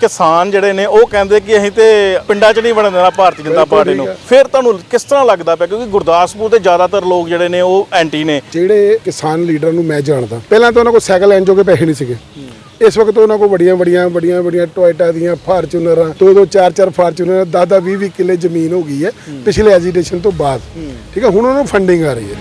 ਕਿਸਾਨ ਜਿਹੜੇ ਨੇ ਉਹ ਕਹਿੰਦੇ ਕਿ ਅਸੀਂ ਤੇ ਪਿੰਡਾਂ 'ਚ ਨਹੀਂ ਬਣਨ ਦੇਣਾ ਭਾਰਤੀ ਜਨਤਾ ਪਾਰਟੀ ਨੂੰ। ਫਿਰ ਤੁਹਾਨੂੰ ਕਿਸ ਤਰ੍ਹਾਂ ਲੱਗਦਾ ਪਿਆ? ਕਿਉਂਕਿ ਗੁਰਦਾਸਪੁਰ ਦੇ ਜ਼ਿਆਦਾਤਰ ਲੋਕ ਜਿਹੜੇ ਨੇ ਉਹ ਐਂਟੀ ਨੇ। ਜਿਹੜੇ ਕਿਸਾਨ ਲੀਡਰਾਂ ਨੂੰ ਮੈਂ ਜਾਣਦਾ। ਪਹਿਲਾਂ ਤਾਂ ਉਹਨਾਂ ਕੋਲ ਸਾਈਕਲ ਲੈਣ ਜੋਗੇ ਪੈਸੇ ਨਹੀਂ ਸੀਗੇ। ਇਸ ਵਕਤ ਉਹਨਾਂ ਕੋਲ ਵੱਡੀਆਂ ਵੱਡੀਆਂ ਵੱਡੀਆਂ ਵੱਡੀਆਂ ਟੋਇਟਾ ਦੀਆਂ ਫਾਰਚੂਨਰਾਂ ਦੋ ਦੋ ਚਾਰ ਚਾਰ ਫਾਰਚੂਨਰ 10 10 20 20 ਕਿੱਲੇ ਜ਼ਮੀਨ ਹੋ ਗਈ ਹੈ ਪਿਛਲੇ ਐਜੀਟੇਸ਼ਨ ਤੋਂ ਬਾਅਦ। ਠੀਕ ਹੈ ਹੁਣ ਉਹਨਾਂ ਨੂੰ ਫੰਡਿੰਗ ਆ ਰਹੀ ਹੈ।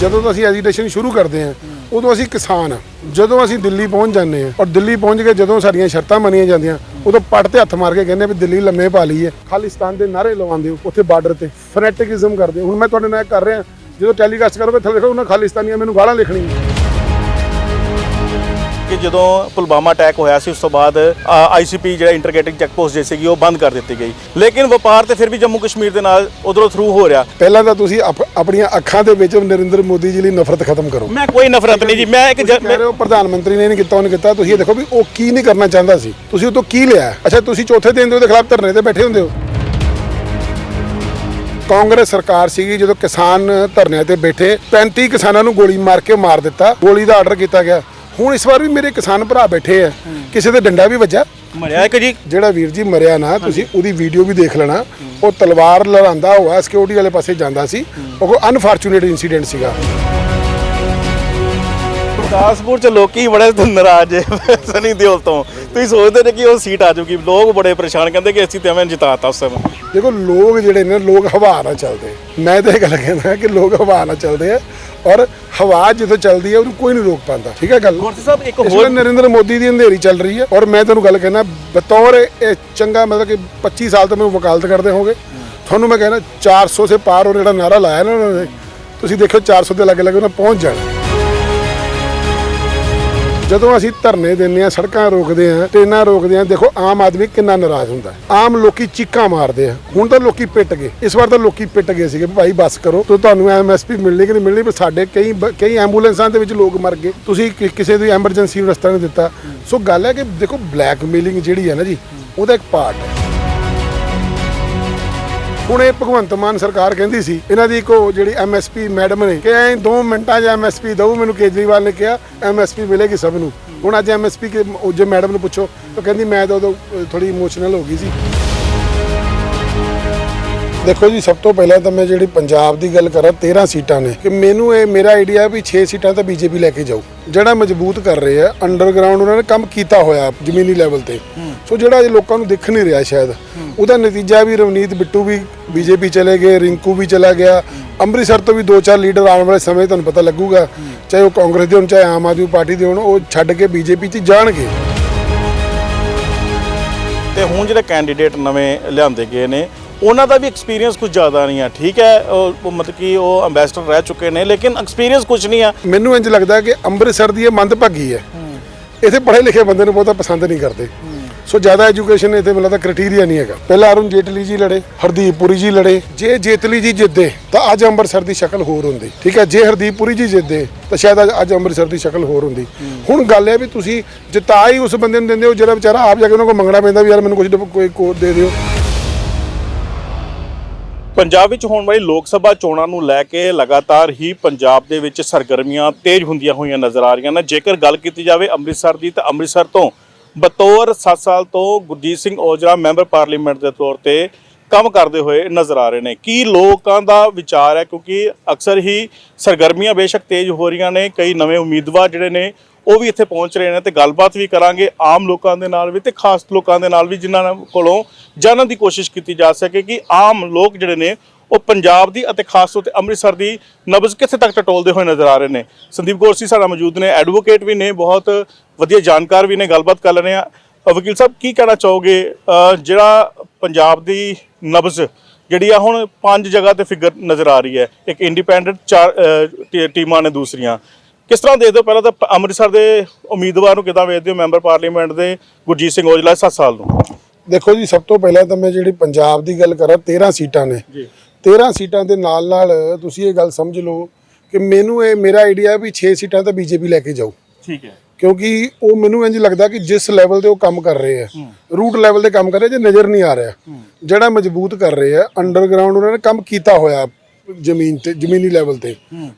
ਜਦੋਂ ਤੋਂ ਅਸੀਂ ਐਜੀਟੇਸ਼ਨ ਸ਼ੁਰੂ ਕਰਦੇ ਹਾਂ ਉਦੋਂ ਅਸੀਂ ਕਿਸਾਨ ਹਾਂ ਜਦੋਂ ਅਸੀਂ ਦਿੱਲੀ ਪਹੁੰਚ ਜਾਂਦੇ ਹਾਂ ਔਰ ਦਿੱਲੀ ਪਹੁੰਚ ਕੇ ਜਦੋਂ ਸਾਡੀਆਂ ਸ਼ਰਤਾਂ ਮੰਨੀਆਂ ਜਾਂਦੀਆਂ, ਉਦੋਂ ਪੱਟ ਤੇ ਹੱਥ ਮਾਰ ਕੇ ਕਹਿੰਦੇ ਵੀ ਦਿੱਲੀ ਲੰਮੇ ਪਾ ਲਈਏ। ਖਾਲਿਸਤਾਨ ਦੇ ਨਾਰੇ ਲਵਾਉਂਦੇ ਹੋ, ਉੱਥੇ ਬਾਰਡਰ ਤੇ ਫੈਨੇਟਿਕਿਜ਼ਮ ਕਰਦੇ ਹੁਣ ਮੈਂ ਤੁਹਾਡੇ ਨਾਲ ਕਰ ਰਿਹਾ, ਜਦੋਂ ਟੈਲੀਕਾਸਟ ਕਰੋਗੇ, ਥੱਲੇ ਲਿਖੋ ਉਹਨਾਂ ਖਾਲਿਸਤਾਨੀਆਂ ਮੈਨੂੰ ਗਾਲਾਂ ਲਿਖਣੀਆਂ। ਕਿ ਜਦੋਂ ਪੁਲਵਾਮਾ ਅਟੈਕ ਹੋਇਆ ਸੀ ਉਸ ਤੋਂ ਬਾਅਦ ਆਈਸੀਪੀ ਜਿਹੜਾ ਇੰਟਰਗੇਟਿੰਗ ਚੈੱਕ ਪੋਸਟ ਜੇ ਸੀਗੀ ਉਹ ਬੰਦ ਕਰ ਦਿੱਤੀ ਗਈ। ਲੇਕਿਨ ਵਪਾਰ ਤੇ ਫਿਰ ਵੀ ਜੰਮੂ ਕਸ਼ਮੀਰ ਦੇ ਨਾਲ ਉਧਰੋਂ ਥਰੂ ਹੋ ਰਿਹਾ। ਪਹਿਲਾਂ ਤਾਂ ਤੁਸੀਂ ਆਪ- ਆਪਣੀਆਂ ਅੱਖਾਂ ਦੇ ਵਿੱਚ ਨਰਿੰਦਰ ਮੋਦੀ ਜੀ ਲਈ ਨਫ਼ਰਤ ਖਤਮ ਕਰੋ। ਮੈਂ ਕੋਈ ਨਫ਼ਰਤ ਨਹੀਂ ਜੀ ਮੈਂ ਇੱਕ ਪ੍ਰਧਾਨ ਮੰਤਰੀ ਨੇ ਨਹੀਂ ਕੀਤਾ ਉਹਨੇ ਕੀਤਾ। ਤੁਸੀਂ ਇਹ ਦੇਖੋ ਵੀ ਉਹ ਕੀ ਨਹੀਂ ਕਰਨਾ ਚਾਹੁੰਦਾ ਸੀ। ਤੁਸੀਂ ਉਹ ਤੋਂ ਕੀ ਲਿਆ? ਅੱਛਾ ਤੁਸੀਂ ਚੌਥੇ ਦਿਨ ਦੇ ਉਹਦੇ ਖਿਲਾਫ ਧਰਨੇ ਤੇ ਬੈਠੇ ਹੁੰਦੇ ਹੋ। ਕਾਂਗਰਸ ਸਰਕਾਰ ਸੀਗੀ ਜਦੋਂ ਕਿਸਾਨ ਧਰਨਿਆਂ ਤੇ ਬੈਠੇ 35 ਕਿਸਾਨਾਂ ਨੂੰ ਗੋਲੀ ਮਾਰ ਕੇ ਮਾਰ ਦਿੱਤਾ। ਗੋਲੀ ਦਾ ਆਰਡਰ ਕੀਤਾ ਗਿਆ। ਹੁਣ ਇਸ ਵਾਰ ਵੀ ਮੇਰੇ ਕਿਸਾਨ ਭਰਾ ਬੈਠੇ ਆ। ਕਿਸੇ ਦੇ ਡੰਡਾ ਵੀ ਵੱਜਾ ਮਰਿਆ ਇੱਕ ਜੀ? ਜਿਹੜਾ ਵੀਰ ਜੀ ਮਰਿਆ ਨਾ ਤੁਸੀਂ ਉਹਦੀ ਵੀਡੀਓ ਵੀ ਦੇਖ ਲੈਣਾ। ਉਹ ਤਲਵਾਰ ਲਹਿਰਾਉਂਦਾ ਹੋਇਆ ਸਿਕਿਉਰਿਟੀ ਵਾਲੇ ਪਾਸੇ ਜਾਂਦਾ ਸੀ। ਉਹ ਅਨਫੋਰਚੂਨੇਟ ਇਨਸੀਡੈਂਟ ਸੀਗਾ। ਗੁਰਦਾਸਪੁਰ ਚ ਲੋਕੀ ਬੜੇ ਨਾਰਾਜ਼ ਹੈ ਸਨੀ ਦਿਓਲ ਤੋਂ। ਤੁਸੀਂ ਸੋਚਦੇ ਨੇ ਕਿ ਉਹ ਸੀਟ ਆ ਜਾਊਗੀ ਲੋਕ ਬੜੇ ਪਰੇਸ਼ਾਨ ਕਹਿੰਦੇ ਕਿ ਅਸੀਂ ਤੇ ਐਵੇਂ ਜਿਤਾਤਾ ਉਸ ਸਮੇਂ। ਦੇਖੋ ਲੋਕ ਜਿਹੜੇ ਨੇ ਲੋਕ ਹਵਾ ਨਾਲ ਚੱਲਦੇ। ਮੈਂ ਤਾਂ ਇਹ ਗੱਲ ਕਹਿੰਦਾ ਕਿ ਲੋਕ ਹਵਾ ਨਾਲ ਚੱਲਦੇ ਆ ਔਰ ਹਵਾ ਜਦੋਂ ਚੱਲਦੀ ਹੈ ਉਹਨੂੰ ਕੋਈ ਨਹੀਂ ਰੋਕ ਪਾਉਂਦਾ। ਠੀਕ ਹੈ ਗੱਲ? ਗੁਰਸੀ ਸਾਹਿਬ ਇੱਕ ਹੋਰ ਨਰਿੰਦਰ ਮੋਦੀ ਦੀ ਅੰਧੇਰੀ ਚੱਲ ਰਹੀ ਹੈ ਔਰ ਮੈਂ ਤੁਹਾਨੂੰ ਗੱਲ ਕਹਿਣਾ ਬਤੌਰ ਇਹ ਚੰਗਾ ਮਤਲਬ ਕਿ 25 ਸਾਲ ਤੋਂ ਮੈਨੂੰ ਵਕਾਲਤ ਕਰਦੇ ਹੋਗੇ। ਤੁਹਾਨੂੰ ਮੈਂ ਕਹਿੰਦਾ 400 ਸੇ ਪਾਰ ਉਹ ਜਿਹੜਾ ਨਾਰਾ ਲਾਇਆ ਨਾ ਉਹਨਾਂ ਨੇ ਤੁਸੀਂ ਦੇਖੋ 400 ਦੇ ਲੱਗੇ ਲੱਗੇ ਉਹਨਾਂ ਪਹੁੰਚ ਜਾਣਾ। ਜਦੋਂ ਅਸੀਂ ਧਰਨੇ ਦਿੰਦੇ ਆ ਸੜਕਾਂ ਰੋਕਦੇ ਆ ਟ੍ਰੇਨਾਂ ਰੋਕਦੇ ਆ ਦੇਖੋ ਆਮ ਆਦਮੀ ਕਿੰਨਾ ਨਾਰਾਜ਼ ਹੁੰਦਾ ਆਮ ਲੋਕੀ ਚੀਕਾਂ ਮਾਰਦੇ ਆ। ਹੁਣ ਤਾਂ ਲੋਕੀ ਪਿੱਟ ਗਏ। ਇਸ ਵਾਰ ਤਾਂ ਲੋਕੀ ਪਿੱਟ ਗਏ ਸੀਗੇ ਭਾਈ ਬੱਸ ਕਰੋ। ਤੇ ਤੁਹਾਨੂੰ ਐਮਐਸਪੀ ਮਿਲਣੀ ਕਿ ਨਹੀਂ ਮਿਲਣੀ? ਪਰ ਸਾਡੇ ਕਈ ਬ- ਕਈ ਐਂਬੂਲੈਂਸਾਂ ਦੇ ਵਿੱਚ ਲੋਕ ਮਰ ਗਏ। ਤੁਸੀਂ ਕਿਸੇ ਦੀ ਐਮਰਜੈਂਸੀ ਰਸਤਾ ਨਹੀਂ ਦਿੱਤਾ। ਸੋ ਗੱਲ ਹੈ ਕਿ ਦੇਖੋ ਬਲੈਕਮੇਲਿੰਗ ਜਿਹੜੀ ਹੈ ਨਾ ਜੀ, ਉਹਦਾ ਇੱਕ ਪਾਰਟ ਹੈ। ਹੁਣ ਇਹ ਭਗਵੰਤ ਮਾਨ ਸਰਕਾਰ ਕਹਿੰਦੀ ਸੀ, ਇਹਨਾਂ ਦੀ ਕੋ ਜਿਹੜੀ ਐਮਐਸਪੀ ਮੈਡਮ ਨੇ, ਕਿ ਐ 2 ਮਿੰਟਾਂ 'ਚ ਐਮਐਸਪੀ ਦਊ, ਮੈਨੂੰ ਕੇਜਰੀਵਾਲ ਨੇ ਕਿਹਾ ਐਮਐਸਪੀ ਮਿਲੇਗੀ ਸਭ ਨੂੰ। ਹੁਣ ਅੱਜ ਐਮਐਸਪੀ ਕੇ ਉਹ ਜੇ ਮੈਡਮ ਨੂੰ ਪੁੱਛੋ, ਤਾਂ ਕਹਿੰਦੀ, ਮੈਂ ਤਾਂ ਉਦੋਂ ਥੋੜੀ ਇਮੋਸ਼ਨਲ ਹੋ ਗਈ ਸੀ। ਦੇਖੋ ਜੀ ਸਭ ਤੋਂ ਪਹਿਲਾਂ ਤਾਂ ਮੈਂ ਜਿਹੜੀ ਪੰਜਾਬ ਦੀ ਗੱਲ ਕਰਾਂ 13 ਸੀਟਾਂ ਨੇ। ਕਿ ਮੈਨੂੰ ਇਹ ਮੇਰਾ ਆਈਡੀਆ ਵੀ 6 ਸੀਟਾਂ ਤਾਂ ਬੀਜੇਪੀ ਲੈ ਕੇ ਜਾਊ। ਜਿਹੜਾ ਮਜ਼ਬੂਤ ਕਰ ਰਹੇ ਆ ਅੰਡਰਗਰਾਉਂਡ ਉਹਨਾਂ ਨੇ ਕੰਮ ਕੀਤਾ ਹੋਇਆ ਜ਼ਮੀਨੀ ਲੈਵਲ ਤੇ। ਸੋ ਜਿਹੜਾ ਇਹ ਲੋਕਾਂ ਨੂੰ ਦਿਖ ਨਹੀਂ ਰਿਹਾ ਸ਼ਾਇਦ। ਉਹਦਾ ਨਤੀਜਾ ਵੀ ਰਵਨੀਤ ਬਿੱਟੂ ਵੀ ਬੀਜੇਪੀ ਚਲੇ ਗਏ ਰਿੰਕੂ ਵੀ ਚਲਾ ਗਿਆ। ਅੰਮ੍ਰਿਤਸਰ ਤੋਂ ਵੀ ਦੋ ਚਾਰ ਲੀਡਰ ਆਉਣ ਵਾਲੇ ਸਮੇਂ ਤੁਹਾਨੂੰ ਪਤਾ ਲੱਗੂਗਾ। ਚਾਹੇ ਉਹ ਕਾਂਗਰਸ ਦੇ ਹੋਣ ਚਾਹੇ ਆਮ ਆਦਮੀ ਪਾਰਟੀ ਦੇ ਹੋਣ ਉਹ ਛੱਡ ਕੇ ਬੀਜੇਪੀ 'ਚ ਜਾਣਗੇ। ਤੇ ਹੁਣ ਜਿਹੜੇ ਕੈਂਡੀਡੇਟ ਨਵੇਂ ਲਿਆਂਦੇ ਗਏ ਨੇ ਉਹਨਾਂ ਦਾ ਵੀ ਐਕਸਪੀਰੀਅੰਸ ਕੁਝ ਜ਼ਿਆਦਾ ਨਹੀਂ ਆ ਠੀਕ ਹੈ? ਉਹ ਮਤਲਬ ਕਿ ਉਹ ਐਮਬੈਸਡਰ ਰਹਿ ਚੁੱਕੇ ਨੇ ਲੇਕਿਨ ਐਕਸਪੀਰੀਅੰਸ ਕੁਝ ਨਹੀਂ ਆ। ਮੈਨੂੰ ਇੰਜ ਲੱਗਦਾ ਕਿ ਅੰਮ੍ਰਿਤਸਰ ਦੀ ਇਹ ਮੰਦਭਾਗੀ ਹੈ। ਇੱਥੇ ਪੜ੍ਹੇ ਲਿਖੇ ਬੰਦੇ ਨੂੰ ਬਹੁਤਾ ਪਸੰਦ ਨਹੀਂ ਕਰਦੇ। ਸੋ ਜ਼ਿਆਦਾ ਐਜੂਕੇਸ਼ਨ ਇੱਥੇ ਮੈਨੂੰ ਲੱਗਦਾ ਕ੍ਰਾਈਟੇਰੀਆ ਨਹੀਂ ਹੈਗਾ। ਪਹਿਲਾਂ ਅਰੁਣ ਜੇਟਲੀ ਜੀ ਲੜੇ ਹਰਦੀਪ ਪੁਰੀ ਜੀ ਲੜੇ। ਜੇ ਜੇਤਲੀ ਜੀ ਜਿੱਦੇ ਤਾਂ ਅੱਜ ਅੰਮ੍ਰਿਤਸਰ ਦੀ ਸ਼ਕਲ ਹੋਰ ਹੁੰਦੀ ਠੀਕ ਹੈ? ਜੇ ਹਰਦੀਪ ਪੁਰੀ ਜੀ ਜਿੱਦੇ ਤਾਂ ਸ਼ਾਇਦ ਅੱਜ- ਅੱਜ ਅੰਮ੍ਰਿਤਸਰ ਦੀ ਸ਼ਕਲ ਹੋਰ ਹੁੰਦੀ। ਹੁਣ ਗੱਲ ਇਹ ਵੀ ਤੁਸੀਂ ਜਿਤਾ ਹੀ ਉਸ ਬੰਦੇ ਨੂੰ ਦਿੰਦੇ ਹੋ ਜਿਹੜਾ ਵਿਚਾਰਾ ਆਪ ਜਾ ਕੇ ਉਹਨਾਂ ਕੋਲ ਮੰਗਣਾ ਪੈਂਦਾ ਵੀ ਯਾਰ ਮੈਨੂੰ ਕੁਝ ਕੋਈ ਕੋਡ ਦੇ ਦਿਓ। ਪੰਜਾਬ ਵਿੱਚ ਹੋਣ ਵਾਲੀ ਲੋਕ ਸਭਾ ਚੋਣਾਂ ਨੂੰ ਲੈ ਕੇ ਲਗਾਤਾਰ ਹੀ ਪੰਜਾਬ ਦੇ ਵਿੱਚ ਸਰਗਰਮੀਆਂ ਤੇਜ਼ ਹੁੰਦੀਆਂ ਹੋਈਆਂ ਨਜ਼ਰ ਆ ਰਹੀਆਂ ਨੇ। ਜੇਕਰ ਗੱਲ ਕੀਤੀ ਜਾਵੇ ਅੰਮ੍ਰਿਤਸਰ ਦੀ ਤਾਂ ਅੰਮ੍ਰਿਤਸਰ ਤੋਂ ਬਤੌਰ 7 ਸਾਲ ਤੋਂ ਗੁਰਜੀਤ ਸਿੰਘ ਔਜਲਾ ਮੈਂਬਰ ਪਾਰਲੀਮੈਂਟ ਦੇ ਤੌਰ ਤੇ ਕੰਮ ਕਰਦੇ ਹੋਏ ਨਜ਼ਰ ਆ ਰਹੇ ਨੇ। ਕੀ ਲੋਕਾਂ ਦਾ ਵਿਚਾਰ ਹੈ? ਕਿਉਂਕਿ ਅਕਸਰ ਹੀ ਸਰਗਰਮੀਆਂ ਬੇਸ਼ੱਕ ਤੇਜ਼ ਹੋ ਰਹੀਆਂ ਨੇ। ਕਈ ਨਵੇਂ ਉਮੀਦਵਾਰ ਜਿਹੜੇ ਨੇ ਉਹ ਵੀ ਇੱਥੇ ਪਹੁੰਚ ਰਹੇ ਨੇ ਤੇ ਗੱਲਬਾਤ ਵੀ ਕਰਾਂਗੇ ਆਮ ਲੋਕਾਂ ਦੇ ਨਾਲ ਵੀ ਤੇ ਖਾਸ ਲੋਕਾਂ ਦੇ ਨਾਲ ਵੀ ਜਿਨ੍ਹਾਂ ਕੋਲੋਂ ਜਾਣਨ ਦੀ ਕੋਸ਼ਿਸ਼ ਕੀਤੀ ਜਾ ਸਕੇ ਕਿ ਆਮ ਲੋਕ ਜਿਹੜੇ ਨੇ ਉਹ ਪੰਜਾਬ ਦੀ ਅਤੇ ਖਾਸ ਤੌਰ ਤੇ ਅੰਮ੍ਰਿਤਸਰ ਦੀ ਨਬਜ਼ ਕਿੱਥੇ ਤੱਕ ਟਟੋਲਦੇ ਹੋਏ ਨਜ਼ਰ ਆ ਰਹੇ ਨੇ। ਸੰਦੀਪ ਗੋਰਸੀ ਸਾਡਾ ਮੌਜੂਦ ਨੇ ਐਡਵੋਕੇਟ ਵੀ ਨੇ, ਬਹੁਤ ਵਧੀਆ ਜਾਣਕਾਰ ਵੀ ਨੇ, ਗੱਲਬਾਤ ਕਰ ਲੈਣੇ ਆ ਵਕੀਲ ਸਾਹਿਬ, ਕੀ ਕਹਿਣਾ ਚਾਹੋਗੇ? ਜਿਹੜਾ ਪੰਜਾਬ ਦੀ ਨਬਜ਼ ਜਿਹੜੀ ਆ ਹੁਣ ਪੰਜ ਜਗ੍ਹਾ ਤੇ ਫਿਗਰ ਨਜ਼ਰ ਆ ਰਹੀ ਹੈ। ਇੱਕ ਇੰਡੀਪੈਂਡੈਂਟ ਚਾਰ ਟੀਮਾਂ ਨੇ ਦੂਸਰੀਆਂ। ਕਿਸ ਤਰ੍ਹਾਂ ਦੇਖਦੇ ਹੋ ਪਹਿਲਾਂ ਤਾਂ ਅੰਮ੍ਰਿਤਸਰ ਦੇ ਉਮੀਦਵਾਰ ਨੂੰ ਕਿਦਾਂ ਵੇਖਦੇ ਹੋ ਮੈਂਬਰ ਪਾਰਲੀਮੈਂਟ ਦੇ ਗੁਰਜੀਤ ਸਿੰਘ ਔਜਲਾ 7 ਸਾਲ ਨੂੰ ਦੇਖੋ ਜੀ ਸਭ ਤੋਂ ਪਹਿਲਾਂ ਤਾਂ ਮੈਂ ਜਿਹੜੀ ਪੰਜਾਬ ਦੀ ਗੱਲ ਕਰਾਂ 13 ਸੀਟਾਂ ਨੇ। ਜੀ। 13 ਸੀਟਾਂ ਦੇ ਨਾਲ ਨਾਲ ਤੁਸੀਂ ਇਹ ਗੱਲ ਸਮਝ ਲਓ ਕਿ ਮੈਨੂੰ ਇਹ ਮੇਰਾ ਆਈਡੀਆ ਵੀ 6 ਸੀਟਾਂ ਤਾਂ ਬੀਜੇਪੀ ਲੈ ਕੇ ਜਾਊ ਠੀਕ ਹੈ। ਕਿਉਂਕਿ ਉਹ ਮੈਨੂੰ ਇੰਜ ਲੱਗਦਾ ਕਿ ਜਿਸ ਲੈਵਲ ਤੇ ਉਹ ਕੰਮ ਕਰ ਰਹੇ ਆ ਰੂਟ ਲੈਵਲ ਤੇ ਕੰਮ ਕਰ ਰਹੇ ਜੇ ਨਜ਼ਰ ਨਹੀਂ ਆ ਰਿਹਾ। ਜਿਹੜਾ ਮਜ਼ਬੂਤ ਕਰ ਰਹੇ ਆ ਅੰਡਰਗਰਾਉਂਡ ਉਹਨਾਂ ਨੇ ਕੰਮ ਕੀਤਾ ਹੋਇਆ। ਜ਼ਮੀਨ ਤੇ ਜ਼ਮੀਨੀ ਲੈਵਲ ਤੇ।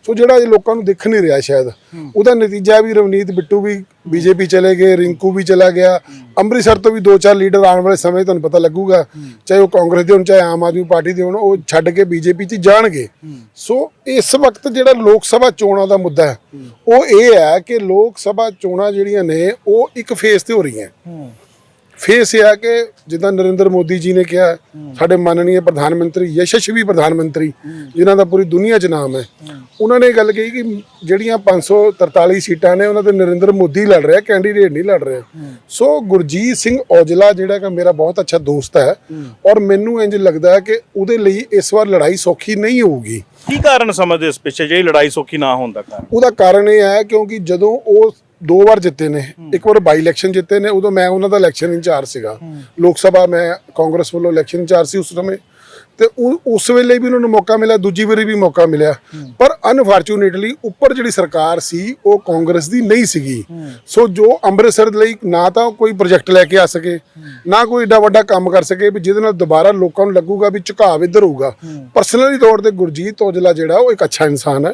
ਸੋ ਜਿਹੜਾ ਇਹ ਲੋਕਾਂ ਨੂੰ ਦਿਖ ਨਹੀਂ ਰਿਹਾ ਸ਼ਾਇਦ ਉਹਦਾ ਨਤੀਜਾ ਵੀ ਰਵਨੀਤ ਬਿੱਟੂ ਵੀ ਬੀਜੇਪੀ ਚਲੇ ਗਏ ਰਿੰਕੂ ਵੀ ਚਲਾ ਗਿਆ। ਅੰਮ੍ਰਿਤਸਰ ਤੋਂ ਵੀ ਦੋ ਚਾਰ ਲੀਡਰ ਆਉਣ ਵਾਲੇ ਸਮੇਂ ਤੁਹਾਨੂੰ ਪਤਾ ਲੱਗੂਗਾ ਚਾਹੇ ਉਹ ਕਾਂਗਰਸ ਦੇ ਹੋਣ ਚਾਹੇ ਆਮ ਆਦਮੀ ਪਾਰਟੀ ਦੇ ਹੋਣ ਉਹ ਛੱਡ ਕੇ ਬੀਜੇਪੀ 'ਚ ਜਾਣਗੇ। ਸੋ ਇਸ ਵਕਤ ਜਿਹੜਾ ਲੋਕ ਸਭਾ ਚੋਣਾਂ ਦਾ ਮੁੱਦਾ ਹੈ ਉਹ ਇਹ ਹੈ ਕਿ ਲੋਕ ਸਭਾ ਚੋਣਾਂ ਜਿਹੜੀਆਂ ਨੇ ਉਹ ਇੱਕ ਫੇਸ ਤੇ ਹੋ ਰਹੀਆਂ। ਫੇਸ ਇਹ ਆ ਕਿ ਜਿੱਦਾਂ ਨਰਿੰਦਰ ਮੋਦੀ ਜੀ ਨੇ ਕਿਹਾ ਸਾਡੇ ਮਾਨਨੀय ਪ੍ਰਧਾਨ ਮੰਤਰੀ ਯਸ਼ਸਵੀ ਪ੍ਰਧਾਨ ਮੰਤਰੀ ਜਿਨ੍ਹਾਂ ਦਾ ਪੂਰੀ ਦੁਨੀਆ 'ਚ ਨਾਮ ਹੈ ਉਹਨਾਂ ਨੇ ਗੱਲ ਕਹੀ ਕਿ ਜਿਹੜੀਆਂ 543 ਸੀਟਾਂ ਨੇ ਉਹਨਾਂ ਤੇ ਨਰਿੰਦਰ ਮੋਦੀ ਲੜ ਰਿਹਾ ਕੈਂਡੀਡੇਟ ਨਹੀਂ ਲੜ ਰਿਹਾ। ਸੋ ਗੁਰਜੀਤ ਸਿੰਘ ਔਜਲਾ ਜਿਹੜਾ ਕਿ ਮੇਰਾ ਬਹੁਤ ਅੱਛਾ ਦੋਸਤ ਹੈ ਔਰ ਮੈਨੂੰ ਇੰਜ ਲੱਗਦਾ ਹੈ ਕਿ ਉਹਦੇ ਲਈ ਇਸ ਵਾਰ ਲੜਾਈ ਸੌਖੀ ਨਹੀਂ ਹੋਊਗੀ। ਕੀ ਕਾਰਨ ਸਮਝਦੇ ਇਸ ਪਿੱਛੇ ਜਿਹੜੀ ਲੜਾਈ ਸੌਖੀ ਨਾ ਹੋਣ ਦਾ ਕਾਰਨ? ਉਹਦਾ ਕਾਰਨ ਇਹ ਹੈ ਕਿਉਂਕਿ ਜਦੋਂ ਉਹ ਦੋ ਵਾਰ ਜਿੱਤੇ ਨੇ ਇੱਕ ਵਾਰ ਬਾਈ ਇਲੈਕਸ਼ਨ ਜਿੱਤੇ ਨੇ ਉਦੋਂ ਮੈਂ ਉਹਨਾਂ ਦਾ ਇਲੈਕਸ਼ਨ ਇੰਚਾਰਜ ਸੀਗਾ। ਲੋਕ ਸਭਾ ਮੈਂ ਕਾਂਗਰਸ ਵੱਲੋਂ ਇਲੈਕਸ਼ਨ ਇੰਚਾਰਜ ਸੀ ਉਸ ਸਮੇਂ। ਤੇ ਉਸ ਵੇਲੇ ਵੀ ਉਹਨਾਂ ਨੂੰ ਮੌਕਾ ਮਿਲਿਆ ਦੂਜੀ ਵਾਰੀ ਵੀ ਮੌਕਾ ਮਿਲਿਆ। ਪਰ ਅਨਫੋਰਚੂਨੇਟਲੀ ਉੱਪਰ ਜਿਹੜੀ ਸਰਕਾਰ ਸੀ ਉਹ ਕਾਂਗਰਸ ਦੀ ਨਹੀਂ ਸੀਗੀ। ਸੋ ਜੋ ਅੰਮ੍ਰਿਤਸਰ ਲਈ ਨਾ ਤਾਂ ਕੋਈ ਪ੍ਰੋਜੈਕਟ ਲੈ ਕੇ ਆ ਸਕੇ ਨਾ ਕੋਈ ਏਡਾ ਵੱਡਾ ਕੰਮ ਕਰ ਸਕੇ ਵੀ ਜਿਹਦੇ ਨਾਲ ਦੁਬਾਰਾ ਲੋਕਾਂ ਨੂੰ ਲੱਗੂਗਾ ਵੀ ਝੁਕਾਅ ਇੱਧਰ ਹੋਊਗਾ। ਪਰਸਨਲੀ ਤੌਰ ਤੇ ਗੁਰਜੀਤ ਔਜਲਾ ਜਿਹੜਾ ਉਹ ਇੱਕ ਅੱਛਾ ਇਨਸਾਨ ਹੈ।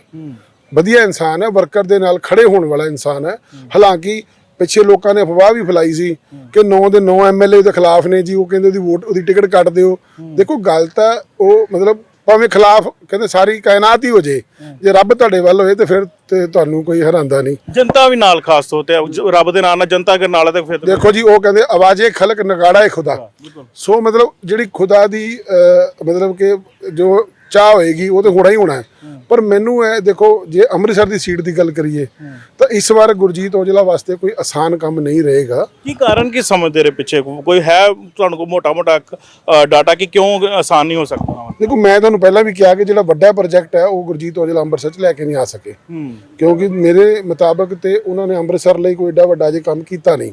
ਵਧੀਆ ਇਨਸਾਨ ਹੈ ਵਰਕਰ ਦੇ ਨਾਲ ਖੜੇ ਹੋਣ ਵਾਲਾ ਇਨਸਾਨ ਹੈ। ਹਾਲਾਂਕਿ ਪਿੱਛੇ ਲੋਕਾਂ ਨੇ ਅਫਵਾਹ ਵੀ ਫੈਲਾਈ ਸੀ ਕਿ 9 ਦੇ 9 ਐਮਐਲਏ ਦੇ ਖਿਲਾਫ ਨੇ ਜੀ ਉਹ ਕਹਿੰਦੇ ਉਹਦੀ ਵੋਟ ਉਹਦੀ ਟਿਕਟ ਕੱਟ ਦਿਓ। ਦੇਖੋ ਗੱਲ ਤਾਂ ਉਹ ਮਤਲਬ ਭਾਵੇਂ ਖਿਲਾਫ ਕਹਿੰਦੇ ਸਾਰੀ ਕਾਇਨਾਤ ਹੀ ਹੋ ਜੇ ਜੇ ਰੱਬ ਤੁਹਾਡੇ ਵੱਲ ਹੋਏ ਤੇ ਫਿਰ ਤੇ ਤੁਹਾਨੂੰ ਕੋਈ ਹਰਾਂਦਾ ਨਹੀਂ। ਜਨਤਾ ਵੀ ਨਾਲ ਖਾਸ ਤੌਰ ਤੇ ਰੱਬ ਦੇ ਨਾਲ ਨਾਲ ਜਨਤਾ ਅਗਰ ਨਾਲ ਤੇ ਫਿਰ ਦੇਖੋ ਜੀ ਉਹ ਕਹਿੰਦੇ ਆਵਾਜ਼ੇ ਖਲਕ ਨਗਾੜਾ ਹੈ ਖੁਦਾ ਸੋ ਮਤਲਬ ਜਿਹੜੀ ਖੁਦਾ ਦੀ ਮਤਲਬ ਕਿ ਜੋ ਚਾਹ ਹੋਏਗੀ ਉਹ ਤੇ ਹੋਣਾ ਹੀ ਹੋਣਾ ਹੈ। ਪਰ ਮੈਨੂੰ ਇਹ ਦੇਖੋ ਜੇ ਅੰਮ੍ਰਿਤਸਰ ਦੀ ਸੀਟ ਦੀ ਗੱਲ ਕਰੀਏ ਤਾਂ ਇਸ ਵਾਰ ਗੁਰਜੀਤ ਔਜਲਾ ਵਾਸਤੇ ਕੋਈ ਆਸਾਨ ਕੰਮ ਨਹੀਂ ਰਹੇਗਾ। ਕੀ ਕਾਰਨ ਕੀ ਸਮਝਦੇ ਰਹੇ ਪਿੱਛੇ? ਕੋਈ ਹੈ ਤੁਹਾਨੂੰ ਕੋਈ ਮੋਟਾ ਮੋਟਾ ਡਾਟਾ ਕਿ ਕਿਉਂ ਆਸਾਨ ਨਹੀਂ ਹੋ ਸਕਦਾ? ਦੇਖੋ ਮੈਂ ਤੁਹਾਨੂੰ ਪਹਿਲਾਂ ਵੀ ਕਿਹਾ ਕਿ ਜਿਹੜਾ ਵੱਡਾ ਪ੍ਰੋਜੈਕਟ ਹੈ ਉਹ ਗੁਰਜੀਤ ਔਜਲਾ ਅੰਮ੍ਰਿਤਸਰ ਚ ਲੈ ਕੇ ਨਹੀਂ ਆ ਸਕੇ। ਕਿਉਂਕਿ ਮੇਰੇ ਮੁਤਾਬਕ ਤੇ ਉਹਨਾਂ ਨੇ ਅੰਮ੍ਰਿਤਸਰ ਲਈ ਕੋਈ ਏਡਾ ਵੱਡਾ ਜੇ ਕੰਮ ਕੀਤਾ ਨਹੀਂ।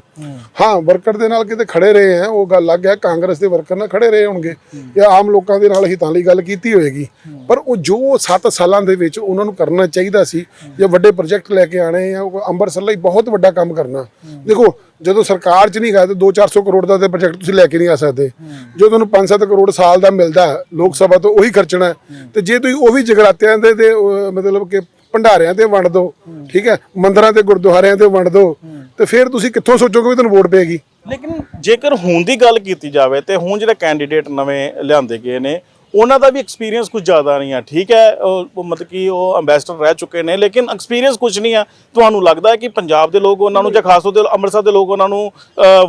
ਹਾਂ। ਵਰਕਰ ਦੇ ਨਾਲ ਕਿਤੇ ਖੜੇ ਰਹੇ ਹੈ ਉਹ ਗੱਲ ਲੱਗ ਹੈ ਕਾਂਗਰਸ ਦੇ ਵਰਕਰ ਨਾਲ ਖੜੇ ਰਹੇ ਹੋਣਗੇ। ਜਾਂ ਆਮ ਲੋਕਾਂ ਦੇ ਨਾਲ ਹਿੱਤਾਂ ਲਈ ਗੱਲ ਕੀਤੀ ਹੋਏਗੀ। ਪਰ ਉਹ ਜੋ 7 ਸਾਲਾਂ ਦੇ ਵਿੱਚ ਉਹਨਾਂ ਨੂੰ ਕਰਨਾ ਚਾਹੀਦਾ ਸੀ ਜਾਂ ਵੱਡੇ ਪ੍ਰੋਜੈਕਟ ਲੈ ਕੇ ਆਣੇ ਆ ਅੰਮ੍ਰਿਤਸਰ ਲਈ ਬਹੁਤ ਵੱਡਾ ਕੰਮ ਕਰਨਾ। ਦੇਖੋ, ਜਦੋਂ ਸਰਕਾਰ 'ਚ ਨਹੀਂ ਗਏ ਤਾਂ 2-400 ਕਰੋੜ ਦਾ ਤੇ ਪ੍ਰੋਜੈਕਟ ਤੁਸੀਂ ਲੈ ਕੇ ਨਹੀਂ ਆ ਸਕਦੇ। ਜੋ ਤੁਹਾਨੂੰ 5-7 ਕਰੋੜ ਸਾਲ ਦਾ ਮਿਲਦਾ, ਲੋਕ ਸਭਾ ਤੋਂ ਉਹੀ ਖਰਚਣਾ ਤੇ ਜੇ ਤੁਸੀਂ ਉਹ ਵੀ ਜਗਰਾਤਿਆਂ ਦੇ ਤੇ ਮਤਲਬ ਕਿ ਭੰਡਾਰਿਆਂ ਤੇ ਵੰਡ ਦਿਓ ਠੀਕ ਹੈ? ਮੰਦਰਾਂ ਤੇ, ਗੁਰਦੁਆਰਿਆਂ ਤੇ ਵੰਡ ਦਿਓ ਤੇ ਫਿਰ ਤੁਸੀਂ ਕਿੱਥੋਂ ਸੋਚੋਗੇ ਵੀ ਤੁਹਾਨੂੰ ਵੋਟ ਪਏਗੀ? ਲੇਕਿਨ ਜੇਕਰ ਹੁਣ ਦੀ ਗੱਲ ਕੀਤੀ ਜਾਵੇ ਤੇ ਹੁਣ ਜਿਹੜੇ ਕੈਂਡੀਡੇਟ ਨਵੇਂ ਲਿਆਂਦੇ ਗਏ ਨੇ ਉਹਨਾਂ ਦਾ ਵੀ ਐਕਸਪੀਰੀਅੰਸ ਕੁਝ ਜ਼ਿਆਦਾ ਨਹੀਂ ਆ ਠੀਕ ਹੈ? ਉਹ ਮਤਲਬ ਕਿ ਉਹ ਐਮਬੈਸਡਰ ਰਹਿ ਚੁੱਕੇ ਨੇ ਲੇਕਿਨ ਐਕਸਪੀਰੀਅੰਸ ਕੁਝ ਨਹੀਂ ਆ। ਤੁਹਾਨੂੰ ਲੱਗਦਾ ਹੈ ਕਿ ਪੰਜਾਬ ਦੇ ਲੋਕ ਉਹਨਾਂ ਨੂੰ ਜਾਂ ਖਾਸ ਤੌਰ ਤੇ ਅੰਮ੍ਰਿਤਸਰ ਦੇ ਲੋਕ ਉਹਨਾਂ ਨੂੰ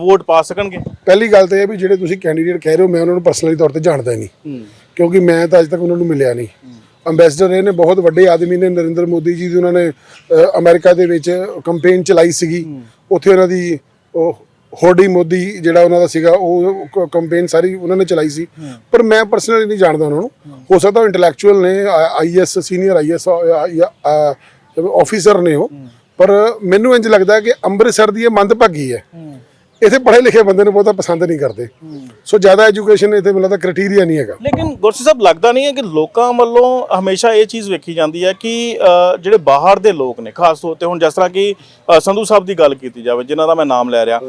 ਵੋਟ ਪਾ ਸਕਣਗੇ? ਪਹਿਲੀ ਗੱਲ ਤਾਂ ਇਹ ਵੀ ਜਿਹੜੇ ਤੁਸੀਂ ਕੈਂਡੀਡੇਟ ਕਹਿ ਰਹੇ ਹੋ ਮੈਂ ਉਹਨਾਂ ਨੂੰ ਪਰਸਨਲੀ ਤੌਰ ਤੇ ਜਾਣਦਾ ਨਹੀਂ। ਕਿਉਂਕਿ ਮੈਂ ਤਾਂ ਅੱਜ ਤੱਕ ਉਹਨਾਂ ਨੂੰ ਮਿਲਿਆ ਨਹੀਂ। ਅੰਬੈਸਡਰ ਇਹ ਨੇ ਬਹੁਤ ਵੱਡੇ ਆਦਮੀ ਨੇ ਨਰਿੰਦਰ ਮੋਦੀ ਜੀ ਦੀ ਉਹਨਾਂ ਨੇ ਅਮਰੀਕਾ ਦੇ ਵਿੱਚ ਕੰਪੇਨ ਚਲਾਈ ਸੀਗੀ। ਉੱਥੇ ਉਹਨਾਂ ਦੀ ਉਹ ਹੋਡੀ ਮੋਦੀ ਜਿਹੜਾ ਉਹਨਾਂ ਦਾ ਸੀਗਾ ਉਹ ਕੰਪੇਨ ਸਾਰੀ ਉਹਨਾਂ ਨੇ ਚਲਾਈ ਸੀ। ਪਰ ਮੈਂ ਪਰਸਨਲੀ ਨਹੀਂ ਜਾਣਦਾ ਉਹਨਾਂ ਨੂੰ। ਹੋ। ਸਕਦਾ ਇੰਟੈਲੈਕਚੁਅਲ ਨੇ ਆਈਐਸ ਸੀਨੀਅਰ ਆਈਐਸ ਆਫੀਸਰ ਨੇ ਉਹ। ਪਰ ਮੈਨੂੰ ਇੰਜ ਲੱਗਦਾ ਕਿ ਅੰਮ੍ਰਿਤਸਰ ਦੀ ਇਹ ਮੰਦਭਾਗੀ ਹੈ। ਇੱਥੇ ਪੜ੍ਹੇ ਲਿਖੇ ਬੰਦੇ ਨੂੰ ਬਹੁਤਾ ਪਸੰਦ ਨਹੀਂ ਕਰਦੇ। ਸੋ ਜ਼ਿਆਦਾ ਐਜੂਕੇਸ਼ਨ ਇੱਥੇ ਮਿਲਦਾ ਕ੍ਰਾਈਟੇਰੀਆ ਨਹੀਂ ਹੈਗਾ। ਲੇਕਿਨ ਗੁਰਸੀ ਸਾਹਿਬ ਲੱਗਦਾ ਨਹੀਂ ਹੈ ਕਿ ਲੋਕਾਂ ਵੱਲੋਂ ਹਮੇਸ਼ਾ ਇਹ ਚੀਜ਼ ਵੇਖੀ ਜਾਂਦੀ ਹੈ ਕਿ ਜਿਹੜੇ ਬਾਹਰ ਦੇ ਲੋਕ ਨੇ ਖਾਸ ਤੌਰ ਤੇ ਹੁਣ ਜਿਸ ਤਰ੍ਹਾਂ ਕਿ ਸੰਧੂ ਸਾਹਿਬ ਦੀ ਗੱਲ ਕੀਤੀ ਜਾਵੇ ਜਿਨ੍ਹਾਂ ਦਾ ਮੈਂ ਨਾਮ ਲੈ ਰਿਹਾ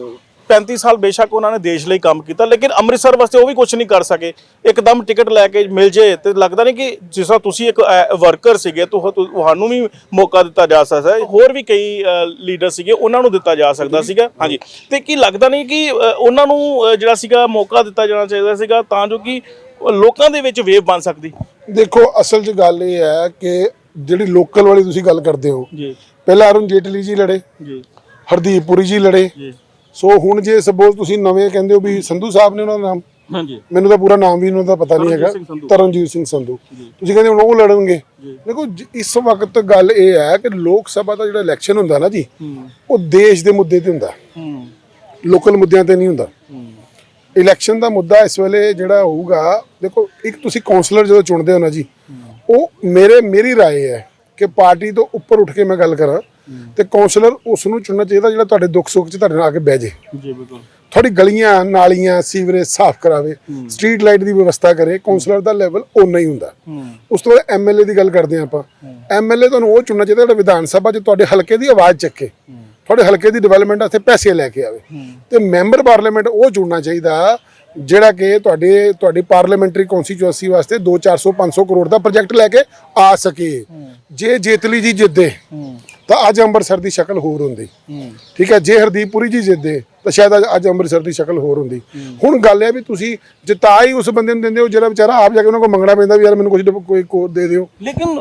35 ਸਾਲ ਬੇਸ਼ੱਕ ਉਹਨਾਂ ਨੇ ਦੇਸ਼ ਲਈ ਕੰਮ ਕੀਤਾ ਲੇਕਿਨ ਅੰਮ੍ਰਿਤਸਰ ਵਾਸਤੇ ਉਹ ਵੀ ਕੁਝ ਨਹੀਂ ਕਰ ਸਕੇ। ਇੱਕਦਮ ਟਿਕਟ ਲੈ ਕੇ ਮਿਲ ਜੇ ਤੇ ਲੱਗਦਾ ਨਹੀਂ ਕਿ ਜਿਸ ਤਰ੍ਹਾਂ ਤੁਸੀਂ ਇੱਕ ਵਰਕਰ ਸੀਗੇ ਤੁਹਾਨੂੰ ਵੀ ਮੌਕਾ ਦਿੱਤਾ ਜਾ ਸਕਦਾ ਹੈ। ਹੋਰ ਵੀ ਕਈ ਲੀਡਰ ਸੀਗੇ ਉਹਨਾਂ ਨੂੰ ਦਿੱਤਾ ਜਾ ਸਕਦਾ ਸੀਗਾ। ਹਾਂਜੀ। ਤੇ ਕੀ ਲੱਗਦਾ ਨਹੀਂ ਕਿ ਉਹਨਾਂ ਨੂੰ ਜਿਹੜਾ ਸੀਗਾ ਮੌਕਾ ਦਿੱਤਾ ਜਾਣਾ ਚਾਹੀਦਾ ਸੀਗਾ ਤਾਂ ਜੋ ਕਿ ਲੋਕਾਂ ਦੇ ਵਿੱਚ ਵੇਵ ਬਣ ਸਕਦੀ? ਦੇਖੋ ਅਸਲ 'ਚ ਗੱਲ ਇਹ ਹੈ ਕਿ ਜਿਹੜੀ ਲੋਕਲ ਵਾਲੀ ਤੁਸੀਂ ਗੱਲ ਕਰਦੇ ਹੋ ਜੀ। ਪਹਿਲਾਂ ਅਰੁਣ ਜੇਟਲੀ ਜੀ ਲੜੇ ਜੀ। ਹਰਦੀਪ ਪੁਰੀ ਜੀ ਲੜੇ ਜੀ। ਸੋ ਹੁਣ ਜੇ ਸਪੋਜ਼ ਤੁਸੀਂ ਨਵੇਂ ਕਹਿੰਦੇ ਹੋ ਵੀ ਸੰਧੂ ਸਾਹਿਬ ਨੇ ਉਹਨਾਂ ਦਾ ਨਾਮ ਹਾਂਜੀ ਮੈਨੂੰ ਤਾਂ ਪੂਰਾ ਨਾਮ ਵੀ ਉਹਨਾਂ ਦਾ ਪਤਾ ਨਹੀਂ ਹੈਗਾ ਸਿੰਘ ਸੰਧੂ। ਤਰਨਜੀਤ ਸਿੰਘ ਸੰਧੂ ਤੁਸੀਂ ਕਹਿੰਦੇ ਹੁਣ ਉਹ ਲੜਨਗੇ ਦੇਖੋ ਜ- ਇਸ ਵਕਤ ਗੱਲ ਇਹ ਹੈ ਕਿ ਲੋਕ ਸਭਾ ਦਾ ਜਿਹੜਾ ਇਲੈਕਸ਼ਨ ਹੁੰਦਾ ਨਾ ਜੀ ਉਹ ਦੇਸ਼ ਦੇ ਮੁੱਦੇ ਤੇ ਹੁੰਦਾ ਹੂੰ ਲੋਕਲ ਮੁੱਦਿਆਂ ਤੇ ਨਹੀਂ ਹੁੰਦਾ ਇਲੈਕਸ਼ਨ ਦਾ ਮੁੱਦਾ ਇਸ ਵੇਲੇ ਜਿਹੜਾ ਹੋਊਗਾ ਦੇਖੋ ਇੱਕ ਤੁਸੀਂ ਕਾਉਂਸਲਰ ਜਦੋਂ ਚੁਣਦੇ ਹੋ ਨਾ ਜੀ ਉਹ ਮੇਰੇ ਮੇਰੀ رائے ਹੈ ਕਿ ਪਾਰਟੀ ਤੋਂ ਉੱਪਰ ਉੱਠ ਕੇ ਮੈਂ ਗੱਲ ਕਰਾਂ ਤੇ ਕਾਉਂਸਲਰ ਉਸ ਨੂੰ ਚੁਣਨਾ ਚਾਹੀਦਾ ਜਿਹੜਾ ਤੁਹਾਡੇ ਦੁੱਖ ਸੁੱਖ 'ਚ ਤੁਹਾਡੇ ਨਾਲ ਆ ਕੇ ਬਹਿ ਜੇ। ਜੀ ਬਿਲਕੁਲ। ਥੋੜੀ ਗਲੀਆਂ ਨਾਲੀਆਂ ਸੀਵਰੇਜ ਸਾਫ਼ ਕਰਾਵੇ ਸਟਰੀਟ ਲਾਈਟ ਦੀ ਵਿਵਸਥਾ ਕਰੇ ਕਾਉਂਸਲਰ ਦਾ ਲੈਵਲ ਉਨਾ ਹੀ ਹੁੰਦਾ। ਉਸ ਤੋਂ ਬਾਅਦ ਐਮਐਲਏ ਦੀ ਗੱਲ ਕਰਦੇ ਹਾਂ ਆਪਾਂ। ਐਮਐਲਏ ਤੁਹਾਨੂੰ ਉਹ ਚੁਣਨਾ ਚਾਹੀਦਾ ਜਿਹੜਾ ਵਿਧਾਨ ਸਭਾ 'ਚ ਤੁਹਾਡੇ ਹਲਕੇ ਦੀ ਆਵਾਜ਼ ਚੱਕੇ। ਤੁਹਾਡੇ ਹਲਕੇ ਦੀ ਡਿਵੈਲਪਮੈਂਟ ਵਾਸਤੇ ਪੈਸੇ ਲੈ ਕੇ ਆਵੇ। ਤੇ ਮੈਂਬਰ ਪਾਰਲੀਮੈਂਟ ਉਹ ਚੁਣਨਾ ਚਾਹੀਦਾ ਜਿਹੜਾ ਕਿ ਤੁਹਾਡੇ ਤੁਹਾਡੀ ਪਾਰਲੀਮੈਂਟਰੀ ਕਨਸਟੀਚੁਐਂਸੀ ਵਾਸਤੇ 2 400 500 ਕਰੋੜ ਦਾ ਪ੍ਰੋਜੈਕਟ ਲੈ ਕੇ ਆ ਸਕੇ। ਜੇ ਜੇਤਲੀ ਜੀ ਜਿੱਦੇ ਤਾਂ ਅੱਜ ਅੰਮ੍ਰਿਤਸਰ ਦੀ ਸ਼ਕਲ ਹੋਰ ਹੁੰਦੀ। ਠੀਕ ਹੈ ਜੇ ਹਰਦੀਪ ਪੁਰੀ ਜੀ ਜਿੱਦੇ ਤਾਂ ਸ਼ਾਇਦ ਅੱਜ- ਅੰਮ੍ਰਿਤਸਰ ਦੀ ਸ਼ਕਲ ਹੋਰ ਹੁੰਦੀ। ਹੁਣ ਗੱਲ ਇਹ ਵੀ ਤੁਸੀਂ ਜਿਤਾ ਹੀ ਉਸ ਬੰਦੇ ਨੂੰ ਦਿੰਦੇ ਹੋ ਜਿਹੜਾ ਵਿਚਾਰਾ ਆਪ ਜਾ ਕੇ ਉਹਨਾਂ ਕੋਲ ਮੰਗਣਾ ਪੈਂਦਾ ਵੀ ਯਾਰ ਮੈਨੂੰ ਕੁਝ ਕੋਈ ਕੋਡ ਦੇ ਦਿਓ। ਲੇਕਿਨ